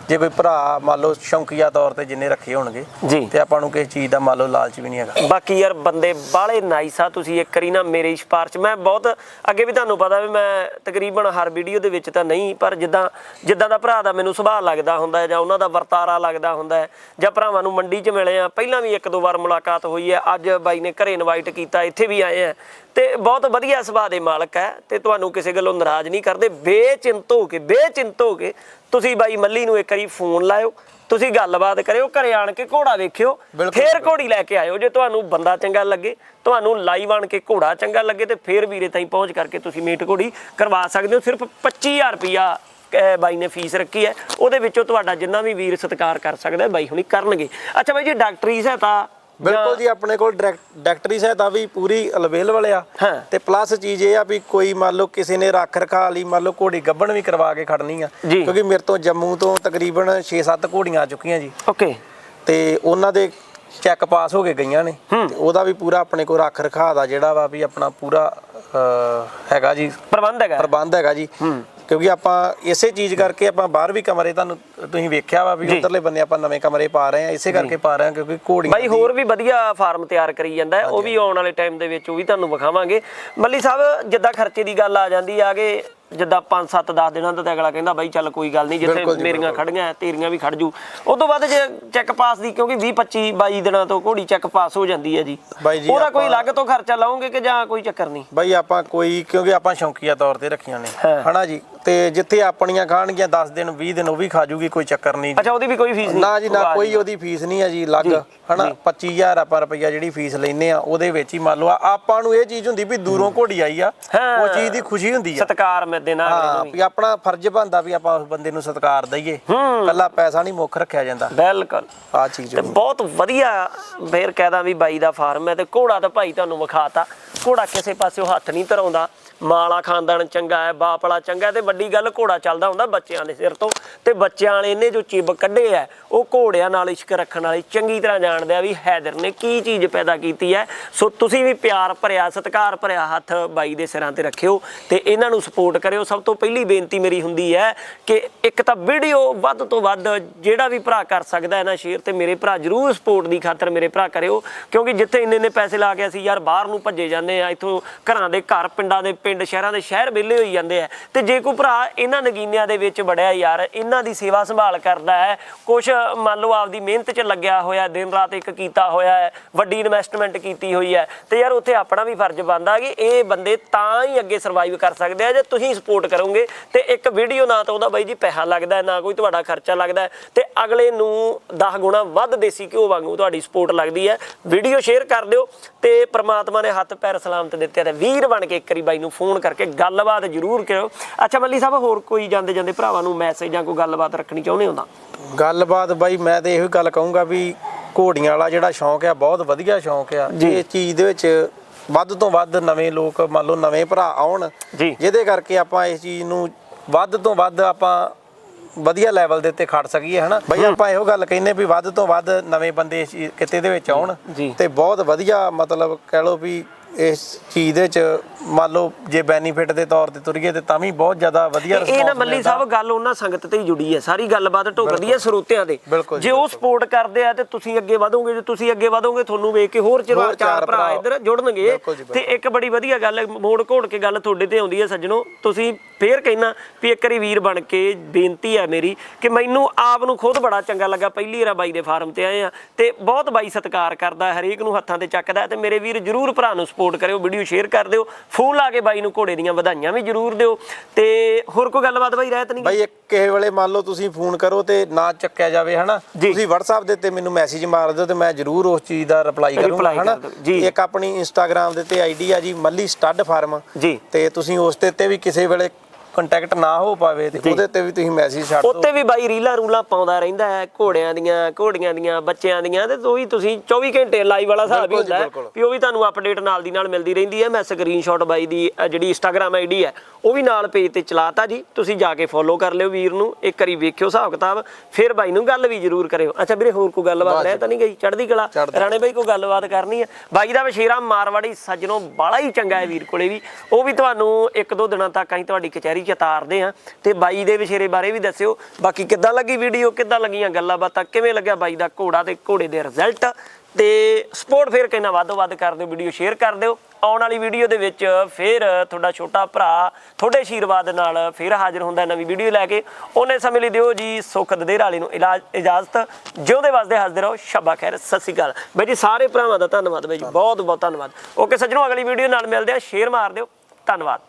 ਜੇ ਕੋਈ ਭਰਾ ਮੰਨ ਲਓ ਸ਼ੌਂਕੀਆ ਤੌਰ ਤੇ ਜਿੰਨੇ ਰੱਖੇ ਹੋਣਗੇ। ਤੇ ਆਪਾਂ ਨੂੰ ਕਿਸੇ ਚੀਜ਼ ਦਾ ਮੰਨ ਲਓ ਲਾਲਚ ਵੀ ਨਹੀਂ ਹੈਗਾ। ਬਾਕੀ ਯਾਰ ਬੰਦੇ ਬਾਹਲੇ ਨਾਈਸ ਆ ਤੁਸੀਂ ਇੱਕ ਵਾਰੀ ਨਾ ਮੇਰੇ ਸਿਫਾਰਿਸ਼ ਮੈਂ ਬਹੁਤ ਅੱਗੇ ਵੀ ਤੁਹਾਨੂੰ ਪਤਾ ਵੀ ਮੈਂ ਤਕਰੀਬਨ ਹਰ ਵੀਡੀਓ ਦੇ ਵਿੱਚ ਤਾਂ ਨਹੀਂ ਪਰ ਜਿੱਦਾਂ ਜਿੱਦਾਂ ਦਾ ਭਰਾ ਦਾ ਮੈਨੂੰ ਸੁਭਾਅ ਲੱਗਦਾ ਹੁੰਦਾ ਹੈ ਜਾਂ ਉਹਨਾਂ ਦਾ ਵਰਤਾਰਾ ਲੱਗਦਾ ਹੁੰਦਾ ਹੈ ਜਾਂ ਭਰਾਵਾਂ ਨੂੰ ਮੰਡੀ 'ਚ ਮਿਲੇ ਆ ਪਹਿਲਾਂ ਵੀ ਇੱਕ ਦੋ ਵਾਰ ਮੁਲਾਕਾਤ ਹੋਈ ਹੈ ਅੱਜ ਬਾਈ ਨੇ ਘਰੇ ਇਨਵਾਈਟ ਕੀਤਾ ਇੱਥੇ ਵੀ ਆਏ ਆ ਤੇ ਬਹੁਤ ਵਧੀਆ ਸੁਭਾਅ ਦੇ ਮਾਲਕ ਹੈ ਤੇ ਤੁਹਾਨੂੰ ਕਿਸੇ ਗੱਲੋਂ ਨਾਰਾਜ਼ ਨਹੀਂ ਕਰਦੇ। ਬੇਚਿੰਤ ਹੋ ਕੇ ਬੇਚਿੰਤ ਹੋ ਕੇ ਤੁਸੀਂ ਬਾਈ ਮੱਲੀ ਨੂੰ ਇੱਕ ਵਾਰੀ ਫੋਨ ਲਾਇਓ ਤੁਸੀਂ ਗੱਲਬਾਤ ਕਰਿਓ ਘਰੇ ਆਣ ਕੇ ਘੋੜਾ ਵੇਖਿਓ ਫੇਰ ਘੋੜੀ ਲੈ ਕੇ ਆਇਓ। ਜੇ ਤੁਹਾਨੂੰ ਬੰਦਾ ਚੰਗਾ ਲੱਗੇ ਤੁਹਾਨੂੰ ਲਾਈਵ ਆਣ ਕੇ ਘੋੜਾ ਚੰਗਾ ਲੱਗੇ ਤੇ ਫੇਰ ਵੀਰੇ ਤਾਈਂ ਪਹੁੰਚ ਕਰਕੇ ਤੁਸੀਂ ਮੀਟ ਘੋੜੀ ਕਰਵਾ ਸਕਦੇ ਹੋ। ਸਿਰਫ 25000 ਰੁਪਿਆ ਬਾਈ ਨੇ ਫੀਸ ਰੱਖੀ ਹੈ। ਉਹਦੇ ਵਿੱਚੋਂ ਤੁਹਾਡਾ ਜਿੰਨਾ ਵੀ ਵੀਰ ਸਤਿਕਾਰ ਕਰ ਸਕਦਾ ਹੈ, ਬਾਈ ਹੁਣੀ ਕਰਨਗੇ। ਅੱਛਾ ਬਾਈ ਜੀ ਡਾਕਟਰੀ ਸਹਾਇਤਾ ਬਿਲਕੁਲ ਜੀ ਆਪਣੇ ਕੋਲ ਡਾਇਰੈਕਟ- ਡਾਕਟਰੀ ਸਹਾਇਤਾ ਵੀ ਪੂਰੀ ਅਵੇਲੇਬਲ ਆ। ਤੇ ਪਲੱਸ ਚੀਜ਼ ਇਹ ਆ ਵੀ ਕੋਈ ਮੰਨ ਲਓ ਕਿਸੇ ਨੇ ਰੱਖ ਰਖਾ ਲਈ ਮੰਨ ਲਓ ਘੋੜੀ ਗੱਭਣ ਵੀ ਕਰਵਾ ਕੇ ਖੜਨੀ ਆ। ਕਿਉਂਕਿ ਮੇਰੇ ਤੋਂ ਜੰਮੂ ਤੋਂ ਤਕਰੀਬਨ 6-7 ਘੋੜੀਆਂ ਆ ਚੁੱਕੀਆਂ ਜੀ। ਓਕੇ ਤੇ ਉਹਨਾਂ ਦੇ ਚੈੱਕ ਪਾਸ ਹੋ ਕੇ ਗਈਆਂ ਨੇ। ਤੇ ਉਹਦਾ ਵੀ ਪੂਰਾ ਆਪਣੇ ਕੋਲ ਰੱਖ ਰਖਾ ਦਾ ਜਿਹੜਾ ਵਾ ਵੀ ਆਪਣਾ ਪੂਰਾ ਹੈਗਾ ਜੀ। ਪ੍ਰਬੰਧ ਹੈਗਾ। ਪ੍ਰਬੰਧ ਹੈਗਾ ਜੀ। ਕਿਉਂਕਿ ਆਪਾਂ ਇਸੇ ਚੀਜ਼ ਕਰਕੇ ਆਪਾਂ ਬਾਹਰ ਵੀ ਕਮਰੇ ਤੁਹਾਨੂੰ ਤੁਸੀਂ ਵੇਖਿਆ ਵਾ ਵੀ। ਉਧਰਲੇ ਬੰਨੇ ਆਪਾਂ ਨਵੇਂ ਕਮਰੇ ਪਾ ਰਹੇ ਆ ਇਸੇ ਕਰਕੇ ਪਾ ਰਹੇ ਆ ਕਿਉਂਕਿ ਘੋੜੀਆਂ ਬਾਈ ਹੋਰ ਵੀ ਵਧੀਆ ਫਾਰਮ ਤਿਆਰ ਕਰੀ ਜਾਂਦਾ ਉਹ ਵੀ ਆਉਣ ਵਾਲੇ ਟਾਈਮ ਦੇ ਵਿੱਚ ਉਹ ਵੀ ਤੁਹਾਨੂੰ ਵਿਖਾਵਾਂਗੇ। ਮੱਲੀ ਸਾਹਿਬ ਜਿੱਦਾਂ ਖਰਚੇ ਦੀ ਗੱਲ ਆ ਜਾਂਦੀ ਆ ਕਿ ਜਿੱਦਾਂ 5 7 10 ਦਿਨਾਂ ਦਾ ਤਾਂ ਅਗਲਾ ਕਹਿੰਦਾ ਬਾਈ ਚੱਲ ਕੋਈ ਗੱਲ ਨਹੀਂ ਜਿੱਥੇ ਬਿਲਕੁਲ ਜੀ, ਮੇਰੀਆਂ ਖੜੀਆਂ ਤੇਰੀਆਂ ਵੀ ਖੜ ਜੂ। ਉਸ ਤੋਂ ਬਾਅਦ ਜੇ ਚੈੱਕ ਪਾਸ ਦੀ ਕਿਉਂਕਿ 20 25 22 ਦਿਨਾਂ ਤੋਂ ਘੋੜੀ ਚੈੱਕ ਪਾਸ ਹੋ ਜਾਂਦੀ ਹੈ ਜੀ। ਬਾਈ ਜੀ, ਉਹਦਾ ਕੋਈ ਆਪਾਂ- ਅਲੱਗ ਤੋਂ ਖਰਚਾ ਲਾਉਂਗੇ ਕਿ ਜਾਂ ਕੋਈ ਚੱਕਰ ਨਹੀਂ? ਬਈ ਆਪਾਂ ਕੋਈ ਕਿਉਂਕਿ ਆਪਾਂ ਸ਼ੌਂਕੀਆ ਤੌਰ ਤੇ ਰੱਖੀਆਂ ਨੇ। ਹਾਂ। ਹਨਾ ਜੀ? ਤੇ ਜਿੱਥੇ ਆਪਣੀਆਂ ਖਾਣਗੀਆਂ 10 ਦਿਨ 20 ਦਿਨ ਉਹ ਵੀ ਖਾ ਜੂਗੀ ਕੋਈ ਚੱਕਰ ਨਹੀਂ। ਅੱਛਾ ਉਹਦੀ ਵੀ ਕੋਈ ਫੀਸ ਨਹੀਂ। ਨਾ ਜੀ ਨਾ ਵਾਹ ਕੋਈ ਉਹਦੀ ਫੀਸ ਨਹੀਂ ਹੈ ਜੀ ਅਲੱਗ। ਹਨਾ? 25000 ਆਪਾਂ ਰੁਪਈਆ ਜਿਹੜੀ ਫੀਸ ਲੈਨੇ ਆ ਉਹਦੇ ਵਿੱਚ ਹੀ ਮੰਨ ਲਓ ਆ- ਆਪਾਂ ਨੂੰ ਇਹ ਚੀਜ਼ ਹੁੰਦੀ ਵੀ ਦੂਰੋਂ ਘੋੜੀ ਆਈ ਆ ਹਾਂ। ਉਹ ਚੀਜ਼ ਦੀ ਖੁਸ਼ੀ ਹੁੰਦੀ ਆ। ਸਤਕਾਰ ਮੈਂ ਦੇਣਾ ਹਾਂ ਵੀ। ਆਪਣਾ ਫਰਜ਼ ਬਣਦਾ ਵੀ ਆਪਾਂ ਉਸ ਬੰਦੇ ਨੂੰ ਸਤਿਕਾਰ ਦਈਏ। ਕੱਲਾ ਪੈਸਾ ਨਹੀਂ ਮੁੱਖ ਰੱਖਿਆ ਜਾਂਦਾ। ਬਿਲਕੁਲ। ਆ ਚੀਜ਼ ਤੇ। ਬਹੁਤ ਵਧੀਆ ਫੇਰ ਕਹਿਦਾ ਵੀ ਬਾਈ ਦਾ ਫਾਰਮ ਹੈ ਤੇ ਘੋੜਾ ਤਾਂ ਭਾਈ ਤੁਹਾਨੂੰ ਵਿਖਾਤਾ। ਘੋੜਾ ਕਿਸੇ ਪਾਸਿਓਂ ਹੱਥ ਨਹੀਂ ਧਰਾਉਂਦਾ। ਮਾਲਾ ਖਾਨਦਾਨ ਚੰਗਾ ਹੈ, ਬਾਪ ਵਾਲਾ ਚੰਗਾ ਹੈ ਤੇ ਵੱਡੀ ਗੱਲ ਘੋੜਾ ਚੱਲਦਾ ਹੁੰਦਾ ਬੱਚਿਆਂ ਦੇ ਸਿਰ ਤੋਂ ਤੇ ਬੱਚਿਆਂ ਵਾਲੇ ਇਹਨੇ ਜੋ ਚਿਬ ਕੱਢੇ ਆ ਉਹ ਘੋੜਿਆਂ ਨਾਲ ਇਸ਼ਕ ਰੱਖਣ ਵਾਲੇ ਚੰਗੀ ਤਰ੍ਹਾਂ ਜਾਣਦੇ ਆ ਵੀ ਹੈਦਰ ਨੇ ਕੀ ਚੀਜ਼ ਪੈਦਾ ਕੀਤੀ ਹੈ। ਸੋ ਤੁਸੀਂ ਵੀ ਪਿਆਰ ਭਰਿਆ, ਸਤਿਕਾਰ ਭਰਿਆ ਹੱਥ ਬਾਈ ਦੇ ਸਿਰਾਂ ਤੇ ਰੱਖਿਓ ਤੇ ਇਹਨਾਂ ਨੂੰ ਸਪੋਰਟ ਕਰਿਓ। ਸਭ ਤੋਂ ਪਹਿਲੀ ਬੇਨਤੀ ਮੇਰੀ ਹੁੰਦੀ ਹੈ ਕਿ ਇੱਕ ਤਾਂ ਵੀਡੀਓ ਵੱਧ ਤੋਂ ਵੱਧ ਜਿਹੜਾ ਵੀ ਭਰਾ ਕਰ ਸਕਦਾ ਹੈ ਨਾ ਸ਼ੇਅਰ ਤੇ ਮੇਰੇ ਭਰਾ ਜਰੂਰ ਸਪੋਰਟ ਦੀ ਖਾਤਰ ਮੇਰੇ ਭਰਾ ਕਰਿਓ, ਕਿਉਂਕਿ ਜਿੱਥੇ ਇੰਨੇ ਇੰਨੇ ਪੈਸੇ ਲਾ ਕੇ ਅਸੀਂ ਯਾਰ ਬਾਹਰ ਨੂੰ ਭੱਜੇ ਜਾਂਦੇ ਆ, ਇੱਥੋਂ ਘਰਾਂ ਦੇ ਘਰ, ਪਿੰਡਾਂ ਦੇ ਪਿੰਡ ਸ਼ਹਿਰਾਂ ਦੇ ਸ਼ਹਿਰ ਵਿਹਲੇ ਹੋਈ ਜਾਂਦੇ ਆ। ਤੇ ਜੇ ਕੋਈ ਭਰਾ ਇਹਨਾਂ ਨਗੀਨਿਆਂ ਦੇ ਵਿੱਚ ਵੜਿਆ ਯਾਰ, ਇਹਨਾਂ ਦੀ ਸੇਵਾ ਸੰਭਾਲ ਕਰਦਾ ਹੈ। ਕੁਝ ਮੰਨ ਲਓ ਆਪਦੀ ਮਿਹਨਤ 'ਚ ਲੱਗਿਆ ਹੋਇਆ, ਦਿਨ ਰਾਤ ਇੱਕ ਕੀਤਾ ਹੋਇਆ ਹੈ, ਵੱਡੀ ਇਨਵੈਸਟਮੈਂਟ ਕੀਤੀ ਹੋਈ ਹੈ, ਤੇ ਯਾਰ ਉੱਥੇ ਆਪਣਾ ਵੀ ਫਰਜ਼ ਬਣਦਾ ਕਿ ਇਹ ਬੰਦੇ ਤਾਂ ਹੀ ਅੱਗੇ ਸਰਵਾਈਵ ਕਰ ਸਕਦੇ ਆ, ਜੇ ਤੁਸੀਂ ਸਪੋਰਟ ਕਰੋਗੇ। ਤੇ ਇੱਕ ਵੀਡੀਓ ਨਾ ਤਾਂ ਉਹਦਾ ਬਾਈ ਜੀ ਪੈਸਾ ਲੱਗਦਾ ਨਾ ਕੋਈ ਤੁਹਾਡਾ ਖਰਚਾ ਲੱਗਦਾ ਹੈ। ਤੇ ਅਗਲੇ ਨੂੰ 10 ਗੁਣਾ ਵੱਧ ਦੇਸੀ ਘਿਓ ਵਾਂਗੂ ਤੁਹਾਡੀ ਸਪੋਰਟ ਲੱਗਦੀ ਹੈ। ਵੀਡੀਓ ਸ਼ੇਅਰ ਕਰ ਦਿਓ ਤੇ ਪ੍ਰਮਾਤਮਾ ਨੇ ਹੱਥ ਪੈਰ ਸਲਾਮਤ ਦਿੱਤੇ ਆ ਤੇ ਵੀਰ ਬਣ ਕੇ ਇੱਕ ਵਾਰੀ ਬਾਈ ਨੂੰ ਫੋਨ ਕਰਕੇ ਗੱਲਬਾਤ ਜ਼ਰੂਰ ਕਰੋ ਅੱਛਾ ਮੱਲੀ ਸਾਹਿਬ ਹੋਰ ਕੋਈ ਜਾਂਦੇ ਜਾਂਦੇ ਭਰਾਵਾਂ ਨੂੰ ਮੈਸੇਜ ਜਾਂ ਕੋਈ ਗੱਲਬਾਤ ਰੱਖਣੀ ਚਾਹੁੰਦੇ ਹੋ ਤਾਂ ਗੱਲਬਾਤ ਬਾਈ ਮੈਂ ਤੇ ਇਹੋ ਗੱਲ ਕਹੂੰਗਾ ਵੀ ਘੋੜੀਆਂ ਵਾਲਾ ਜਿਹੜਾ ਸ਼ੌਂਕ ਆ ਬਹੁਤ ਵਧੀਆ ਸ਼ੌਂਕ ਆ। ਇਹ ਚੀਜ਼ ਦੇ ਵਿੱਚ ਵੱਧ ਤੋਂ ਵੱਧ ਨਵੇਂ ਲੋਕ ਮੰਨ ਲਓ ਨਵੇਂ ਭਰਾ ਆਉਣ। ਜਿਹਦੇ ਕਰਕੇ ਆਪਾਂ ਇਸ ਚੀਜ਼ ਨੂੰ ਵੱਧ ਤੋਂ ਵੱਧ ਆਪਾਂ ਵਧੀਆ ਲੈਵਲ ਦੇ ਉੱਤੇ ਖੜ ਸਕੀਏ ਹਨਾ ਬਈ ਆਪਾਂ ਇਹੋ ਗੱਲ ਕਹਿੰਨੇ ਵੀ ਵੱਧ ਤੋਂ ਵੱਧ ਨਵੇਂ ਬੰਦੇ ਕਿੱਤੇ ਦੇ ਵਿੱਚ ਆਉਣ। ਤੇ ਬਹੁਤ ਵਧੀਆ ਮਤਲਬ ਕਹਿ ਲਓ ਵੀ ਇਸ ਚੀਜ਼ ਦੇ ਵਿੱਚ ਮੰਨ ਲਓ ਜੇ ਬੈਨੀਫਿਟ ਦੇ ਤੌਰ ਤੇ ਤੁਰੀਏ ਤੇ ਤਾਂ ਵੀ ਬਹੁਤ ਜ਼ਿਆਦਾ ਵਧੀਆ ਇਹ ਨਾ ਮੱਲੀ। ਸਾਹਿਬ ਗੱਲ ਉਹਨਾਂ ਸੰਗਤ ਤੇ ਹੀ ਜੁੜੀ ਹੈ। ਸਾਰੀ ਗੱਲਬਾਤ ਢੁਕਦੀ ਹੈ ਸਰੋਤਿਆਂ ਦੇ। ਜੀ, ਉਹ ਸਪੋਰਟ ਕਰਦੇ ਆ ਤੇ ਤੁਸੀਂ ਅੱਗੇ ਵਧੋਗੇ ਜੇ ਤੁਸੀਂ ਅੱਗੇ ਵਧੋਗੇ ਤੁਹਾਨੂੰ ਵੇਖ ਕੇ ਹੋਰ ਚਿਰ ਚਾਰ ਭਰਾ ਇੱਧਰ ਜੁੜਨਗੇ। ਤੇ ਇੱਕ ਬੜੀ ਵਧੀਆ ਗੱਲ ਮੋੜ ਘੋੜ ਕੇ ਗੱਲ ਤੁਹਾਡੇ ਤੇ ਆਉਂਦੀ ਹੈ ਸੱਜਣੋ। ਤੁਸੀਂ ਫੇਰ ਕਹਿਣਾ ਵੀ ਇੱਕ ਵਾਰੀ ਵੀਰ ਬਣ ਕੇ ਬੇਨਤੀ ਹੈ ਮੇਰੀ ਕਿ ਮੈਨੂੰ ਆਪ ਨੂੰ ਖੁਦ ਬੜਾ ਚੰਗਾ ਲੱਗਾ। ਪਹਿਲੀ ਵਾਰ ਬਾਈ ਦੇ ਫਾਰਮ ਤੇ ਆਏ ਆ ਤੇ ਬਹੁਤ ਬਾਈ ਸਤਿਕਾਰ ਕਰਦਾ ਹਰੇਕ ਨੂੰ ਹੱਥਾਂ ਤੇ ਚੱਕਦਾ ਤੇ ਮੇਰੇ ਵੀਰ ਜਰੂਰ ਭਰਾ ਨੂੰ ਸਪੋਰਟ ਕਰਿਓ ਵੀਡੀਓ ਸ਼ੇਅਰ ਕਰ ਦਿਓ ਫੋਨ ਲਾ ਕੇ ਬਾਈ ਨੂੰ ਘੋੜੇ ਦੀਆਂ ਵਧਾਈਆਂ ਵੀ ਜਰੂਰ ਦਿਓ। ਤੇ ਹੋਰ ਕੋਈ ਗੱਲਬਾਤ ਬਾਈ ਰਹਿਤ ਨਹੀਂ ਬਾਈ ਇੱਕ ਕਿਸੇ ਵੇਲੇ ਮੰਨ ਲਓ ਤੁਸੀਂ ਫੋਨ ਕਰੋ ਤੇ ਨਾ ਚੱਕਿਆ ਜਾਵੇ ਹਨਾ। ਤੁਸੀਂ WhatsApp ਦੇ ਉੱਤੇ ਮੈਨੂੰ ਮੈਸੇਜ ਮਾਰ ਦਿਓ ਤੇ ਮੈਂ ਜ਼ਰੂਰ ਉਸ ਚੀਜ਼ ਦਾ ਰਿਪਲਾਈ ਕਰੂੰਗਾ ਹਨਾ। ਇੱਕ ਆਪਣੀ ਇੰਸਟਾਗ੍ਰam ਦੇ ਉੱਤੇ ਆਈਡੀ ਆ ਜੀ ਮੱਲੀ ਸਟੱਡ ਫਾਰਮ ਤੇ ਤੁਸੀਂ ਉਸ ਦੇ ਉੱਤੇ ਵੀ ਕਿਸੇ ਵੇਲੇ ਕੰਟੈਕਟ ਨਾ ਹੋ ਪਾਵੇ ਤੇ ਉਹਦੇ ਉੱਤੇ ਵੀ ਤੁਸੀਂ ਮੈਸੇਜ ਛੱਡ ਦਿਓ। ਉੱਤੇ ਵੀ ਬਾਈ ਰੀਲਾਂ ਰੂਲਾਂ ਪਾਉਂਦਾ ਰਹਿੰਦਾ ਹੈ ਘੋੜਿਆਂ ਦੀਆਂ ਘੋੜੀਆਂ ਦੀਆਂ ਬੱਚਿਆਂ ਦੀਆਂ ਤੇ ਉਹ ਵੀ ਤੁਸੀਂ 24 ਘੰਟੇ ਲਾਈਵ ਵਾਲਾ ਹਿਸਾਬ ਹੀ ਹੁੰਦਾ। ਵੀ ਉਹ ਵੀ ਤੁਹਾਨੂੰ ਅਪਡੇਟ ਨਾਲ ਦੀ ਨਾਲ ਮਿਲਦੀ ਰਹਿੰਦੀ ਹੈ। ਮੈਂ ਸਕਰੀਨਸ਼ਾਟ ਬਾਈ ਦੀ ਜਿਹੜੀ ਇੰਸਟਾਗ੍ਰam ਆਈਡੀ ਹੈ ਉਹ ਵੀ ਨਾਲ ਪੇਜ ਤੇ ਚਲਾਤਾ ਜੀ। ਤੁਸੀਂ ਜਾ ਕੇ ਫੋਲੋ ਕਰ ਲਿਓ ਵੀਰ ਨੂੰ ਇੱਕ ਵਾਰੀ ਵੇਖਿਓ ਹਿਸਾਬ ਕਿਤਾਬ ਫਿਰ ਬਾਈ ਨੂੰ ਗੱਲ ਵੀ ਜ਼ਰੂਰ ਕਰਿਓ। ਅੱਛਾ ਵੀਰੇ ਹੋਰ ਕੋਈ ਗੱਲਬਾਤ ਰਹਿ ਤਾਂ ਨਹੀਂ ਗਈ? ਚੜ੍ਹਦੀ ਕਲਾ? ਰਾਣੇ ਬਾਈ ਕੋਈ ਗੱਲਬਾਤ ਕਰਨੀ ਹੈ? ਬਾਈ ਦਾ ਵਸ਼ੇਰਾ ਮਾਰਵਾੜੀ ਸੱਜਣੋਂ ਬਾਲਾ ਹੀ ਚੰਗਾ ਹੈ ਵੀਰ ਕੋਲੇ ਵੀ। ਉਹ ਵੀ ਤੁਹਾਨੂੰ ਇੱਕ ਦੋ ਦਿਨਾਂ ਤੱਕ ਅਸੀਂ ਤੁਹਾਡੀ ਕਚਹਿਰੀ 'ਚ ਚਤਾਰਦੇ ਆ ਤੇ ਬਾਈ ਦੇ ਵਿਸ਼ੇਰੇ ਬਾਰੇ ਵੀ ਦੱਸਿਓ। ਬਾਕੀ ਕਿੱਦਾਂ ਲੱਗੀ ਵੀਡੀਓ ਕਿੱਦਾਂ ਲੱਗੀਆਂ ਗੱਲਾਂ ਬਾਤਾਂ, ਕਿਵੇਂ ਲੱਗਿਆ ਬਾਈ ਦਾ ਘੋੜਾ ਤੇ ਘੋੜੇ ਦੇ ਰਿਜ਼ਲਟ ਤੇ ਸਪੋਰਟ ਫੇਰ ਕਿੰਨਾ ਵੱਧੋ ਵੱਧ ਕਰ ਦਿਓ ਵੀਡੀਓ ਸ਼ੇਅਰ ਕਰ ਦਿਓ। ਆਉਣ ਵਾਲੀ ਵੀਡੀਓ ਦੇ ਵਿੱਚ ਫੇਰ ਤੁਹਾਡਾ ਛੋਟਾ ਭਰਾ ਤੁਹਾਡੇ ਆਸ਼ੀਰਵਾਦ ਨਾਲ ਫੇਰ ਹਾਜ਼ਰ ਹੁੰਦਾ ਨਵੀਂ ਵੀਡੀਓ ਲੈ ਕੇ। ਉਹਨੇ ਸਮੇਂ ਲਈ ਦਿਓ ਜੀ ਸੁੱਖ ਦੇਰ ਵਾਲੇ ਨੂੰ ਇਲਾਜ, ਇਜਾਜ਼ਤ। ਜਿਉਂਦੇ ਵਸਦੇ ਹੱਸਦੇ ਰਹੋ, ਸ਼ਬਾ ਖੈਰ, ਸਤਿ ਸ਼੍ਰੀ ਅਕਾਲ। ਬਾਈ ਜੀ, ਸਾਰੇ ਭਰਾਵਾਂ ਦਾ ਧੰਨਵਾਦ ਬਾਈ ਜੀ ਬਹੁਤ ਬਹੁਤ ਧੰਨਵਾਦ। ਓਕੇ, ਸੱਜਣੋ, ਅਗਲੀ ਵੀਡੀਓ ਨਾਲ ਮਿਲਦੇ ਆ ਸ਼ੇਅਰ ਮਾਰ ਦਿਓ। ਧੰਨਵਾਦ।